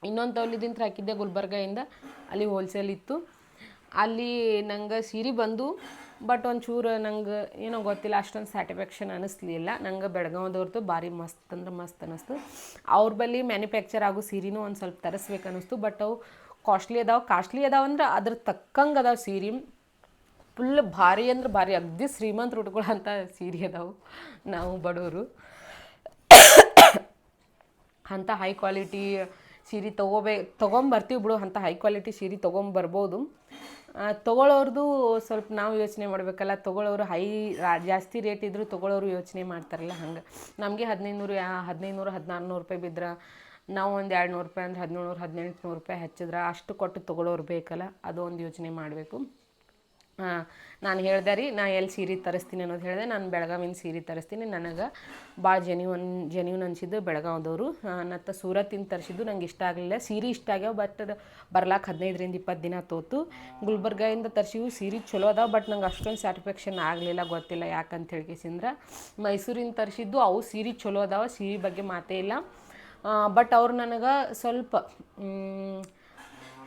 ಇನ್ನೊಂದು ತೌಲಿದಿಂತ ಹಾಕಿದ್ದೆ ಗುಲ್ಬರ್ಗಾಯಿಂದ. ಅಲ್ಲಿ ಹೋಲ್ಸೇಲ್ ಇತ್ತು. ಅಲ್ಲಿ ನಂಗೆ ಸೀರೆ ಬಂದು, ಬಟ್ ಒಂಚೂರು ನಂಗೆ ಏನೋ ಗೊತ್ತಿಲ್ಲ, ಅಷ್ಟೊಂದು ಸ್ಯಾಟಿಸ್ಫ್ಯಾಕ್ಷನ್ ಅನ್ನಿಸ್ಲಿಲ್ಲ ನಂಗೆ ಬೆಳಗಾವ್ದವ್ರದ್ದು ಭಾರಿ ಮಸ್ತ್ ಅಂದ್ರೆ ಮಸ್ತ್ ಅನ್ನಿಸ್ತು ಅವ್ರ ಬಳಿ ಮ್ಯಾನುಫ್ಯಾಕ್ಚರ್ ಆಗೋ ಸೀರೆನೂ ಒಂದು ಸ್ವಲ್ಪ ತರಿಸ್ಬೇಕು ಅನ್ನಿಸ್ತು ಬಟ್ ಅವು ಕಾಸ್ಟ್ಲಿ ಅದಾವೆ. ಕಾಸ್ಟ್ಲಿ ಅದಾವೆ ಅಂದ್ರೆ ಅದ್ರ ತಕ್ಕಂಗೆ ಅದಾವೆ ಸೀರೆ. ಫುಲ್ ಭಾರಿ ಅಂದ್ರೆ ಭಾರಿ ಅಗ್ದಿ ಶ್ರೀಮಂತರು ಉಟ್ಕೊಳ್ಳೋಂಥ ಸೀರೆ ಅದಾವು. ನಾವು ಬಡವರು. ಅಂಥ ಹೈ ಕ್ವಾಲಿಟಿ ಸೀರೆ ತೊಗೋಬೇ ತೊಗೊಂಬರ್ತೀವಿ ಬಿಡು ಅಂಥ ಹೈ ಕ್ವಾಲಿಟಿ ಸೀರೆ ತೊಗೊಂಬರ್ಬೋದು. ಆ, ತೊಗೊಳೋರ್ದು ಸ್ವಲ್ಪ ನಾವು ಯೋಚನೆ ಮಾಡಬೇಕಲ್ಲ ತೊಗೊಳೋರು ಹೈ ಜಾಸ್ತಿ ರೇಟ್ ಇದ್ದರೂ ತೊಗೊಳೋರು ಯೋಚನೆ ಮಾಡ್ತಾರಲ್ಲ ಹಂಗೆ. ನಮಗೆ ಹದಿನೈದು ನೂರು ಹದಿನೈದು ನೂರು ಹದಿನಾರು ನೂರು ರೂಪಾಯಿ ಬಿದ್ದರೆ ನಾವು ಒಂದು ಎರಡು ನೂರು ರೂಪಾಯಿ ಅಂದ್ರೆ ಹದಿನೇಳು ನೂರು ಹದಿನೆಂಟು ನೂರು ರೂಪಾಯಿ ಹಚ್ಚಿದ್ರೆ ಅಷ್ಟು ಕೊಟ್ಟು ತೊಗೊಳೋರು ಬೇಕಲ್ಲ ಅದು ಒಂದು ಯೋಚನೆ ಮಾಡಬೇಕು. ನಾನು ಹೇಳ್ದೆ ರೀ, ನಾ ಎಲ್ಲಿ ಸೀರೆ ತರಿಸ್ತೀನಿ ಅನ್ನೋದು ಹೇಳಿದೆ, ನಾನು ಬೆಳಗಾವಿನ ಸೀರೆ ತರಿಸ್ತೀನಿ, ನನಗೆ ಭಾಳ ಜೆನ್ಯೂನ್ ಜೆನ್ಯೂನ್ ಅನಿಸಿದ್ದು ಬೆಳಗಾವ್ದವರು. ಮತ್ತು ಸೂರತ್ತಿಂದ ತರಿಸಿದ್ದು ನಂಗೆ ಇಷ್ಟ ಆಗಲಿಲ್ಲ. ಸೀರೆ ಇಷ್ಟ ಆಗ್ಯಾವ ಬಟ್ ಬರ್ಲಾಕ ಹದಿನೈದರಿಂದ ಇಪ್ಪತ್ತು ದಿನ ತೋತು. ಗುಲ್ಬರ್ಗಾಯಿಂದ ತರಿಸಿವು, ಸೀರೆ ಚಲೋ ಅದಾವ ಬಟ್ ನಂಗೆ ಅಷ್ಟೊಂದು ಸ್ಯಾಟಿಸ್ಫ್ಯಾಕ್ಷನ್ ಆಗಲಿಲ್ಲ, ಗೊತ್ತಿಲ್ಲ ಯಾಕಂತ ಹೇಳ್ಕೇಸಿಂದ್ರೆ ಮೈಸೂರಿಂದ ತರಿಸಿದ್ದು, ಅವು ಸೀರೆ ಚಲೋ ಅದಾವ, ಸೀರೆ ಬಗ್ಗೆ ಮಾತೇ ಇಲ್ಲ. ಬಟ್ ಅವ್ರು ನನಗೆ ಸ್ವಲ್ಪ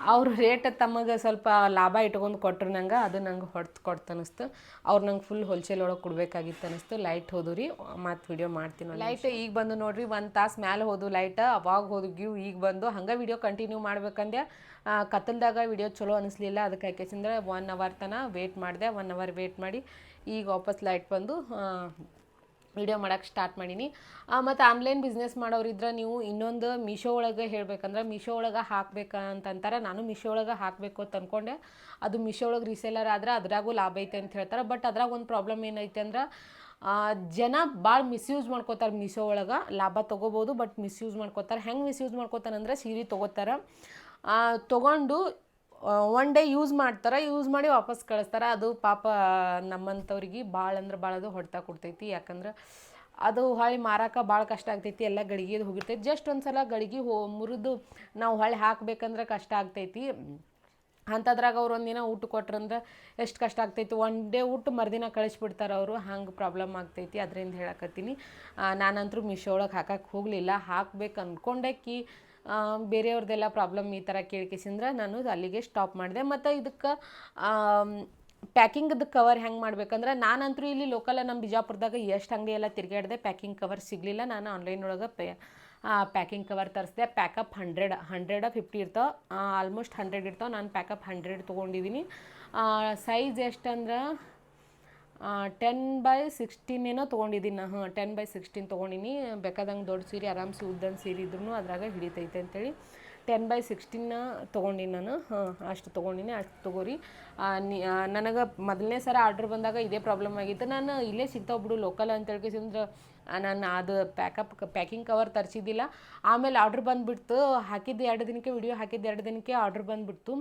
ಅವ್ರ ರೇಟ್ ತಮಗೆ ಸ್ವಲ್ಪ ಲಾಭ ಇಟ್ಕೊಂಡು ಕೊಟ್ಟರು ನಂಗೆ ಅದು ನಂಗೆ ಹೊಡ್ತು ಕೊಡ್ತು ಅನಿಸ್ತು. ಅವ್ರು ನಂಗೆ ಫುಲ್ ಹೋಲ್ಸೇಲ್ ಒಳಗೆ ಕೊಡ್ಬೇಕಾಗಿತ್ತು ಅನಿಸ್ತು. ಲೈಟ್ ಹೋದು ರೀ ಮತ್ತು ವಿಡಿಯೋ ಮಾಡ್ತೀನಿ ಲೈಟ್ ಈಗ ಬಂದು ನೋಡ್ರಿ ಒಂದು ತಾಸು ಮ್ಯಾಲೆ ಹೋದು ಲೈಟ್ ಅವಾಗ ಹೋದ್ಗಿವು ಈಗ ಬಂದು ಹಂಗೆ ವಿಡಿಯೋ ಕಂಟಿನ್ಯೂ ಮಾಡ್ಬೇಕಂದೆ ಆ, ಕತ್ತಲ್ದಾಗ ವಿಡಿಯೋ ಚಲೋ ಅನಿಸ್ಲಿಲ್ಲ ಅದಕ್ಕೆ ಯಾಕೆಂದ್ರೆ ಒನ್ ಅವರ್ ತನಕ ವೇಟ್ ಮಾಡಿದೆ ಒನ್ ಅವರ್ ವೇಟ್ ಮಾಡಿ ಈಗ ವಾಪಸ್ ಲೈಟ್ ಬಂದು ವಿಡಿಯೋ ಮಾಡೋಕ್ಕೆ ಸ್ಟಾರ್ಟ್ ಮಾಡೀನಿ. ಮತ್ತು ಆನ್ಲೈನ್ ಬಿಸ್ನೆಸ್ ಮಾಡೋರಿದ್ರೆ ನೀವು ಇನ್ನೊಂದು ಮೀಶೋ ಒಳಗೆ ಹೇಳ್ಬೇಕಂದ್ರೆ ಮೀಶೋ ಒಳಗೆ ಹಾಕ್ಬೇಕಂತಂತಾರೆ. ನಾನು ಮೀಶೋ ಒಳಗೆ ಹಾಕಬೇಕು ಅಂತ ಅಂದ್ಕೊಂಡೆ ಅದು ಮೀಶೋ ಒಳಗೆ ರೀಸೇಲರ್ ಆದ್ರೆ ಅದ್ರಾಗೂ ಲಾಭ ಐತೆ ಅಂತ ಹೇಳ್ತಾರೆ. ಬಟ್ ಅದ್ರಾಗ ಒಂದು ಪ್ರಾಬ್ಲಮ್ ಏನೈತೆ ಅಂದ್ರೆ ಜನ ಭಾಳ ಮಿಸ್ಯೂಸ್ ಮಾಡ್ಕೋತಾರೆ ಮೀಶೋ ಒಳಗೆ. ಲಾಭ ತೊಗೋಬೋದು ಬಟ್ ಮಿಸ್ಯೂಸ್ ಮಾಡ್ಕೋತಾರೆ. ಹೆಂಗೆ ಮಿಸ್ಯೂಸ್ ಮಾಡ್ಕೋತಾರಂದ್ರೆ ಸೀರೆ ತೊಗೋತಾರೆ. ತೊಗೊಂಡು ಒನ್ ಡೇ ಯೂಸ್ ಮಾಡ್ತಾರೆ ಯೂಸ್ ಮಾಡಿ ವಾಪಸ್ ಕಳಿಸ್ತಾರೆ. ಅದು ಪಾಪ ನಮ್ಮಂಥವ್ರಿಗೆ ಭಾಳ ಅಂದ್ರೆ ಭಾಳ ಅದು ಹೊಡೆತ ಕೊಡ್ತೈತಿ. ಯಾಕಂದ್ರೆ ಅದು ಹೊಳ್ಳಿ ಮಾರಕ್ಕೆ ಭಾಳ ಕಷ್ಟ ಆಗ್ತೈತಿ. ಎಲ್ಲ ಗಡಿಗೆದು ಹೋಗಿರ್ತೈತಿ. ಜಸ್ಟ್ ಒಂದು ಸಲ ಗಡಿಗೆ ಹೋ ಮುರಿದು ನಾವು ಹೊಳೆ ಹಾಕ್ಬೇಕಂದ್ರೆ ಕಷ್ಟ ಆಗ್ತೈತಿ. ಅಂಥದ್ರಾಗ ಅವ್ರು ಒಂದಿನ ಊಟ ಕೊಟ್ರಂದ್ರೆ ಎಷ್ಟು ಕಷ್ಟ ಆಗ್ತೈತಿ. ಒನ್ ಡೇ ಊಟ ಮರುದಿನ ಕಳಿಸ್ಬಿಡ್ತಾರೆ ಅವರು. ಹಂಗೆ ಪ್ರಾಬ್ಲಮ್ ಆಗ್ತೈತಿ. ಅದರಿಂದ ಹೇಳಕತ್ತೀನಿ. ನಾನಂತರೂ ಮೀಶೋ ಒಳಗೆ ಹಾಕಕ್ಕೆ ಹೋಗಲಿಲ್ಲ. ಹಾಕ್ಬೇಕು ಅಂದ್ಕೊಂಡೆ ಕಿ ಆ, ಬೇರೆಯವ್ರದ್ದೆಲ್ಲ ಪ್ರಾಬ್ಲಮ್ ಈ ಥರ ಕೇಳ್ಕೇಸಿಂದ್ರೆ ನಾನು ಅಲ್ಲಿಗೆ ಸ್ಟಾಪ್ ಮಾಡಿದೆ. ಮತ್ತು ಇದಕ್ಕೆ ಪ್ಯಾಕಿಂಗ್ದು ಕವರ್ ಹೆಂಗೆ ಮಾಡ್ಬೇಕಂದ್ರೆ ನಾನಂತರೂ ಇಲ್ಲಿ ಲೋಕಲ್ ನಮ್ಮ ಬಿಜಾಪುರದಾಗ ಎಷ್ಟು ಅಂಗಡಿ ಎಲ್ಲ ತಿರುಗಾಡಿದೆ ಪ್ಯಾಕಿಂಗ್ ಕವರ್ ಸಿಗಲಿಲ್ಲ. ನಾನು ಆನ್ಲೈನ್ ಒಳಗೆ ಪೇ ಪ್ಯಾಕಿಂಗ್ ಕವರ್ ತರಿಸಿದೆ. Pack of hundred hundred fifty ಇರ್ತಾವ ಆಲ್ಮೋಸ್ಟ್ ಹಂಡ್ರೆಡ್ ಇರ್ತಾವೆ ನಾನು ಪ್ಯಾಕಪ್ ಹಂಡ್ರೆಡ್ ತೊಗೊಂಡಿದ್ದೀನಿ ಸೈಜ್ ಎಷ್ಟಂದ್ರೆ ಟೆನ್ ಬೈ ಸಿಕ್ಸ್ಟೀನ್ ಏನೋ ತೊಗೊಂಡಿದ್ದೀನಿ. ಹಾಂ ಟೆನ್ ಬೈ ಸಿಕ್ಸ್ಟೀನ್ ತೊಗೊಂಡಿನಿ. ಬೇಕಾದಂಗೆ ದೊಡ್ಡ ಸೀರೆ, ಆರಾಮ್ಸೆ ಉದ್ದನ ಸೀರೆ ಇದ್ರೂ ಅದ್ರಾಗ ಹಿಡಿತೈತೆ ಅಂತೇಳಿ ಟೆನ್ ಬೈ ಸಿಕ್ಸ್ಟೀನ್ ತೊಗೊಂಡಿನಿ ನಾನು. ಹಾಂ, ಅಷ್ಟು ತೊಗೊಂಡಿನಿ, ಅಷ್ಟು ತೊಗೋರಿ. ನನಗೆ ಮೊದಲನೇ ಸಲ ಆರ್ಡ್ರ್ ಬಂದಾಗ ಇದೇ ಪ್ರಾಬ್ಲಮ್ ಆಗಿತ್ತು. ನಾನು ಇಲ್ಲೇ ಸಿಗ್ತಾವೆ ಬಿಡು ಲೋಕಲ್ ಅಂತ ಅಂದ್ರೆ ನಾನು ಅದು ಪ್ಯಾಕಪ್ ಪ್ಯಾಕಿಂಗ್ ಕವರ್ ತರಿಸಿದ್ದಿಲ್ಲ. ಆಮೇಲೆ ಆರ್ಡ್ರ್ ಬಂದುಬಿಡ್ತು. ಹಾಕಿದ್ದು ಎರಡು ದಿನಕ್ಕೆ ವಿಡಿಯೋ ಹಾಕಿದ್ದು ಎರಡು ದಿನಕ್ಕೆ ಆರ್ಡ್ರ್ ಬಂದುಬಿಡ್ತು.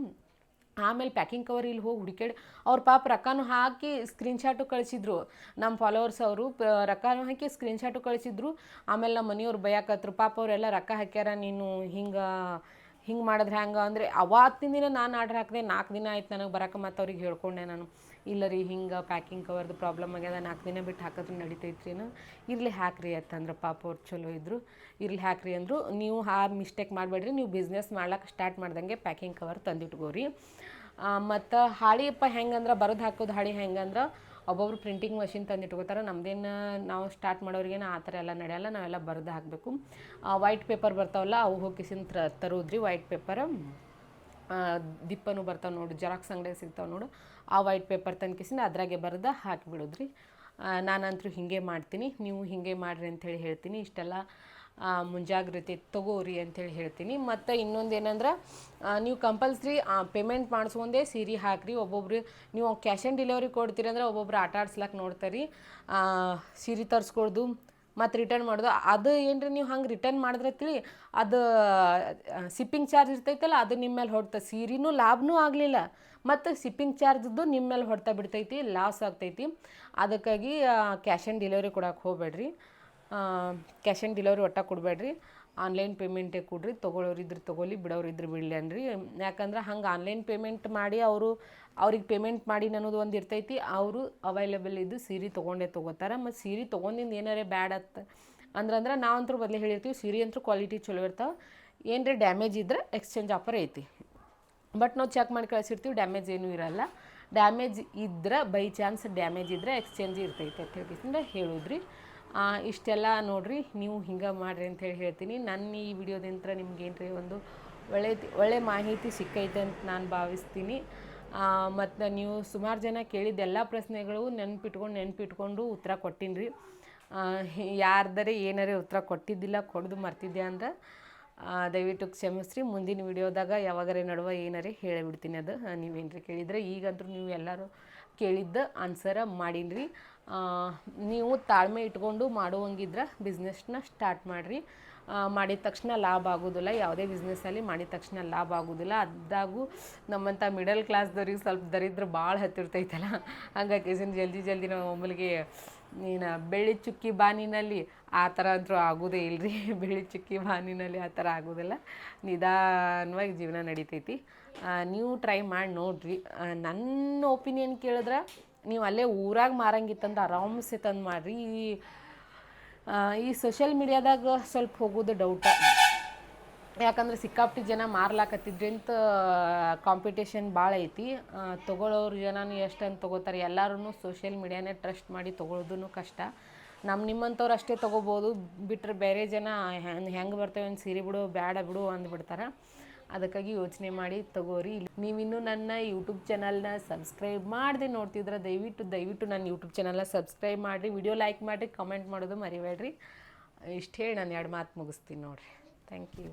ಆಮೇಲೆ ಪ್ಯಾಕಿಂಗ್ ಕವರ್ ಇಲ್ಲಿ ಹೋಗಿ ಹುಡುಕಾಡಿ ಅವ್ರ ಪಾಪ ರೊಕ್ಕನೂ ಹಾಕಿ ಸ್ಕ್ರೀನ್ಶಾಟು ಕಳಿಸಿದ್ರು. ನಮ್ಮ ಫಾಲೋವರ್ಸ್ ಅವರು ರೊಕ್ಕನೂ ಹಾಕಿ ಸ್ಕ್ರೀನ್ಶಾಟು ಕಳಿಸಿದ್ರು. ಆಮೇಲೆ ನಮ್ಮ ಮನೆಯವ್ರು ಬೈಯಾಕತ್ರು ಪಾಪ ಅವರೆಲ್ಲ ರೊಕ್ಕ ಹಾಕ್ಯಾರ, ನೀನು ಹಿಂಗೆ ಹಿಂಗೆ ಮಾಡಿದ್ರೆ ಹೆಂಗೆ? ಅಂದರೆ ಅವತ್ತಿನ ದಿನ ನಾನು ಆರ್ಡ್ರ್ ಹಾಕಿದೆ ನಾಲ್ಕು ದಿನ ಆಯ್ತು ನನಗೆ ಬರಕ್ಕೆ ಮತ್ತು ಅವ್ರಿಗೆ ಹೇಳ್ಕೊಂಡೆ ನಾನು. ಇಲ್ಲ ರೀ, ಹಿಂಗೆ ಪ್ಯಾಕಿಂಗ್ ಕವರ್ದು ಪ್ರಾಬ್ಲಮ್ ಆಗ್ಯದ ನಾಲ್ಕು ದಿನ ಬಿಟ್ಟು ಹಾಕಿದ್ರೆ ನಡಿತೈತ್ರಿ ಇರಲಿ ಹಾಕ್ರಿ ಅಂತಂದ್ರೆ ಪಾಪ ಅವ್ರು ಚಲೋ ಇದ್ದರು ಇರ್ಲಿ ಹಾಕ್ರಿ ಅಂದರು. ನೀವು ಆ ಮಿಸ್ಟೇಕ್ ಮಾಡಬೇಡ್ರಿ, ನೀವು ಬಿಸ್ನೆಸ್ ಮಾಡ್ಲಿಕ್ಕೆ ಸ್ಟಾರ್ಟ್ ಮಾಡ್ದಂಗೆ ಪ್ಯಾಕಿಂಗ್ ಕವರ್ ತಂದಿಟ್ಕೋರಿ. ಮತ್ತು ಹಾಳಿಯಪ್ಪ ಹೆಂಗಂದ್ರೆ, ಬರೋದು ಹಾಕೋದು ಹಾಳಿ ಹೆಂಗಂದ್ರೆ ಒಬ್ಬೊಬ್ರು ಪ್ರಿಂಟಿಂಗ್ ಮಷಿನ್ ತಂದು ಇಟ್ಕೋತಾರೆ. ನಮ್ದೇನು ನಾವು ಸ್ಟಾರ್ಟ್ ಮಾಡೋರಿಗೇನು ಆ ಥರ ಎಲ್ಲ ನಡೆಯಲ್ಲ. ನಾವೆಲ್ಲ ಬರೆದು ಹಾಕಬೇಕು. ವೈಟ್ ಪೇಪರ್ ಬರ್ತಾವಲ್ಲ, ಅವು ಹೋಗಿಸಿನ ತರ ತರೋದ್ರಿ ವೈಟ್ ಪೇಪರ್ ದಿಪ್ಪನು ಬರ್ತಾವೆ ನೋಡು ಜೆರಾಕ್ಸ್ ಅಂಗಡಿ ಸಿಗ್ತಾವೆ ನೋಡು. ಆ ವೈಟ್ ಪೇಪರ್ ತಂದ್ಕಿಸಿಂದ ಅದ್ರಾಗೆ ಬರೆದು ಹಾಕಿಬಿಡೋದ್ರಿ. ನಾನಂತರೂ ಹೀಗೆ ಮಾಡ್ತೀನಿ, ನೀವು ಹೀಗೆ ಮಾಡಿರಿ ಅಂಥೇಳಿ ಹೇಳ್ತೀನಿ. ಇಷ್ಟೆಲ್ಲ ಮುಂಜಾಗ್ರತೆ ತಗೋರಿ ಅಂತೇಳಿ ಹೇಳ್ತೀನಿ. ಮತ್ತು ಇನ್ನೊಂದು ಏನಂದ್ರೆ ನೀವು ಕಂಪಲ್ಸರಿ ಪೇಮೆಂಟ್ ಮಾಡಿಸ್ಕೊಂಡೇ ಸೀರೆ ಹಾಕ್ರಿ. ಒಬ್ಬೊಬ್ರು, ನೀವು ಕ್ಯಾಶ್ ಆನ್ ಡೆಲಿವರಿ ಕೊಡ್ತೀರಿ ಅಂದ್ರೆ ಒಬ್ಬೊಬ್ರು ಆಟ ಆಡ್ಸ್ಲಕ್ಕೆ ನೋಡ್ತಾರೆ. ಸೀರೆ ತರಿಸ್ಕೊಳ್ದು ಮತ್ತು ರಿಟರ್ನ್ ಮಾಡೋದು. ಅದು ಏನ್ರಿ ನೀವು ಹಂಗೆ ರಿಟರ್ನ್ ಮಾಡಿದ್ರೆ ತಿಳಿ, ಅದು ಸಿಪ್ಪಿಂಗ್ ಚಾರ್ಜ್ ಇರ್ತೈತಲ್ಲ, ಅದು ನಿಮ್ಮ ಮೇಲೆ ಹೊಡ್ತ. ಸೀರೆನೂ ಲಾಭನೂ ಆಗಲಿಲ್ಲ, ಮತ್ತು ಸಿಪ್ಪಿಂಗ್ ಚಾರ್ಜ್ದು ನಿಮ್ಮ ಮೇಲೆ ಹೊಡ್ತಾ ಬಿಡ್ತೈತಿ ಲಾಸ್ ಆಗ್ತೈತಿ. ಅದಕ್ಕಾಗಿ ಕ್ಯಾಶ್ ಆನ್ ಡೆಲಿವರಿ ಕೊಡೋಕೆ ಹೋಗ್ಬೇಡ್ರಿ. ಕ್ಯಾಶ್ ಆನ್ ಡೆಲಿವರಿ ಒಟ್ಟ ಕೊಡಬೇಡ್ರಿ. ಆನ್ಲೈನ್ ಪೇಮೆಂಟೇ ಕೊಡ್ರಿ. ತೊಗೊಳೋರು ಇದ್ರೆ ತೊಗೊಲಿ ಬಿಡೋರು ಇದ್ರೆ ಬಿಡಲಿ ಅನ್ರಿ ಯಾಕಂದ್ರೆ ಹಂಗೆ ಆನ್ಲೈನ್ ಪೇಮೆಂಟ್ ಮಾಡಿ ಅವರು ಅವ್ರಿಗೆ ಪೇಮೆಂಟ್ ಮಾಡಿ ಅನ್ನೋದು ಒಂದು ಇರ್ತೈತಿ. ಅವರು ಅವೈಲೇಬಲ್ ಇದ್ದು ಸೀರೆ ತೊಗೊಂಡೇ ತೊಗೋತಾರೆ. ಮತ್ತು ಸೀರೆ ತೊಗೊಂಡಿಂದ ಏನಾರೇ ಬ್ಯಾಡ್ ಅತ್ತ ಅಂದ್ರಂದ್ರೆ ನಾವಂತರೂ ಬದಲೇ ಹೇಳಿರ್ತೀವಿ, ಸೀರೆ ಅಂತೂ ಕ್ವಾಲಿಟಿ ಚಲೋ ಇರ್ತಾವೆ. ಏನರೇ ಡ್ಯಾಮೇಜ್ ಇದ್ರೆ ಎಕ್ಸ್ಚೇಂಜ್ ಆಫರ್ ಐತಿ. ಬಟ್ ನಾವು ಚೆಕ್ ಮಾಡಿ ಕಳಿಸಿರ್ತೀವಿ ಡ್ಯಾಮೇಜ್ ಏನೂ ಇರಲ್ಲ. ಡ್ಯಾಮೇಜ್ ಇದ್ರೆ ಬೈ ಚಾನ್ಸ್ ಡ್ಯಾಮೇಜ್ ಇದ್ದರೆ ಎಕ್ಸ್ಚೇಂಜ್ ಇರ್ತೈತೆ ಅಂತ ಹೇಳ್ಕಿಂದ ಹೇಳಿದ್ರಿ. ಇಷ್ಟೆಲ್ಲ ನೋಡಿರಿ, ನೀವು ಹಿಂಗೆ ಮಾಡಿರಿ ಅಂತೇಳಿ ಹೇಳ್ತೀನಿ. ನನ್ನ ಈ ವಿಡಿಯೋದಿಂತ್ರ ನಿಮ್ಗೆ ರೀ ಒಂದು ಒಳ್ಳೆ ಒಳ್ಳೆ ಮಾಹಿತಿ ಸಿಕ್ಕೈತೆ ಅಂತ ನಾನು ಭಾವಿಸ್ತೀನಿ. ಮತ್ತು ನೀವು ಸುಮಾರು ಜನ ಕೇಳಿದ ಎಲ್ಲ ಪ್ರಶ್ನೆಗಳು ನೆನ್ಪಿಟ್ಕೊಂಡು ನೆನ್ಪಿಟ್ಕೊಂಡು ಉತ್ತರ ಕೊಟ್ಟಿನಿ ರೀ ಯಾರ್ದರೆ ಏನಾರೇ ಉತ್ತರ ಕೊಟ್ಟಿದ್ದಿಲ್ಲ, ಕೊಡ್ದು ಮರ್ತಿದ್ದೆ ಅಂದ್ರೆ ದಯವಿಟ್ಟು ಕ್ಷಮಿಸ್ರಿ. ಮುಂದಿನ ವಿಡಿಯೋದಾಗ ಯಾವಾಗಾರೆ ನಡುವ ಏನಾರೇ ಹೇಳಿಬಿಡ್ತೀನಿ ಅದು. ನೀವೇನ್ರಿ ಕೇಳಿದರೆ ಈಗಂತೂ ನೀವು ಎಲ್ಲರೂ ಕೇಳಿದ್ದ ಆನ್ಸರ ಮಾಡೀನಿ ನೀವು ತಾಳ್ಮೆ ಇಟ್ಕೊಂಡು ಮಾಡುವಂಗಿದ್ರೆ ಬಿಸ್ನೆಸ್ನ ಸ್ಟಾರ್ಟ್ ಮಾಡಿರಿ. ಮಾಡಿದ ತಕ್ಷಣ ಲಾಭ ಆಗೋದಿಲ್ಲ. ಯಾವುದೇ ಬಿಸ್ನೆಸ್ಸಲ್ಲಿ ಮಾಡಿದ ತಕ್ಷಣ ಲಾಭ ಆಗೋದಿಲ್ಲ. ಅದಾಗೂ ನಮ್ಮಂಥ ಮಿಡಲ್ ಕ್ಲಾಸ್ದವ್ರಿಗೆ ಸ್ವಲ್ಪ ದರಿದ್ರ ಭಾಳ ಹತ್ತಿರ್ತೈತಲ್ಲ. ಹಂಗಾಗಿ ಜಲ್ದಿ ಜಲ್ದಿ ನಾವು ಒಮ್ಮಲಿಗೆ ನೀನು ಬೆಳ್ಳಿ ಚುಕ್ಕಿ ಬಾನಿನಲ್ಲಿ ಆ ಥರ ಅಂತೂ ಆಗೋದೇ ಇಲ್ಲರಿ ಬೆಳ್ಳಿ ಚುಕ್ಕಿ ಬಾನಿನಲ್ಲಿ ಆ ಥರ ಆಗೋದಿಲ್ಲ. ನಿಧಾನವಾಗಿ ಜೀವನ ನಡೀತೈತಿ. ನೀವು ಟ್ರೈ ಮಾಡಿ ನೋಡ್ರಿ. ನನ್ನ ಒಪಿನಿಯನ್ ಕೇಳಿದ್ರೆ ನೀವು ಅಲ್ಲೇ ಊರಾಗ ಮಾರಂಗಿತ್ತಂದ್ರೆ ಆರಾಮ್ಸೆ ತಂದು ಮಾಡಿರಿ. ಈ ಈ ಸೋಷಿಯಲ್ ಮೀಡಿಯಾದಾಗ ಸ್ವಲ್ಪ ಹೋಗೋದು ಡೌಟ ಯಾಕಂದ್ರೆ ಸಿಕ್ಕಾಪಟ್ಟಿ ಜನ ಮಾರ್ಲಾಕತ್ತಿದ್ರಿಂತ ಕಾಂಪಿಟೇಷನ್ ಭಾಳ ಐತಿ. ತಗೊಳ್ಳೋರು ಜನನು ಎಷ್ಟಂತ ತೊಗೋತಾರೆ. ಎಲ್ಲರೂ ಸೋಷಿಯಲ್ ಮೀಡಿಯಾನೇ ಟ್ರಸ್ಟ್ ಮಾಡಿ ತೊಗೊಳೋದು ಕಷ್ಟ. ನಮ್ಮ ನಿಮ್ಮಂಥವ್ರು ಅಷ್ಟೇ ತೊಗೋಬೋದು. ಬಿಟ್ಟರೆ ಬೇರೆ ಜನ ಹೆಂಗೆ ಹೆಂಗೆ ಬರ್ತೇವೆ ಒಂದು ಸೀರೆ ಬಿಡು ಬೇಡ ಬಿಡು ಅಂದ್ಬಿಡ್ತಾರೆ. ಅದಕ್ಕಾಗಿ ಯೋಚನೆ ಮಾಡಿ ತಗೋರಿ. ನೀವಿನ್ನೂ ನನ್ನ ಯೂಟ್ಯೂಬ್ ಚಾನಲ್ನ ಸಬ್ಸ್ಕ್ರೈಬ್ ಮಾಡದೆ ನೋಡ್ತಿದ್ರೆ, ದಯವಿಟ್ಟು ದಯವಿಟ್ಟು ನನ್ನ ಯೂಟ್ಯೂಬ್ ಚಾನಲ್ನ ಸಬ್ಸ್ಕ್ರೈಬ್ ಮಾಡಿರಿ. ವಿಡಿಯೋ ಲೈಕ್ ಮಾಡಿರಿ ಕಮೆಂಟ್ ಮಾಡೋದು ಮರಿಬೇಡ್ರಿ. ಇಷ್ಟು ಹೇಳಿ ನಾನು ಎರಡು ಮಾತು ಮುಗಿಸ್ತೀನಿ ನೋಡಿರಿ. Thank you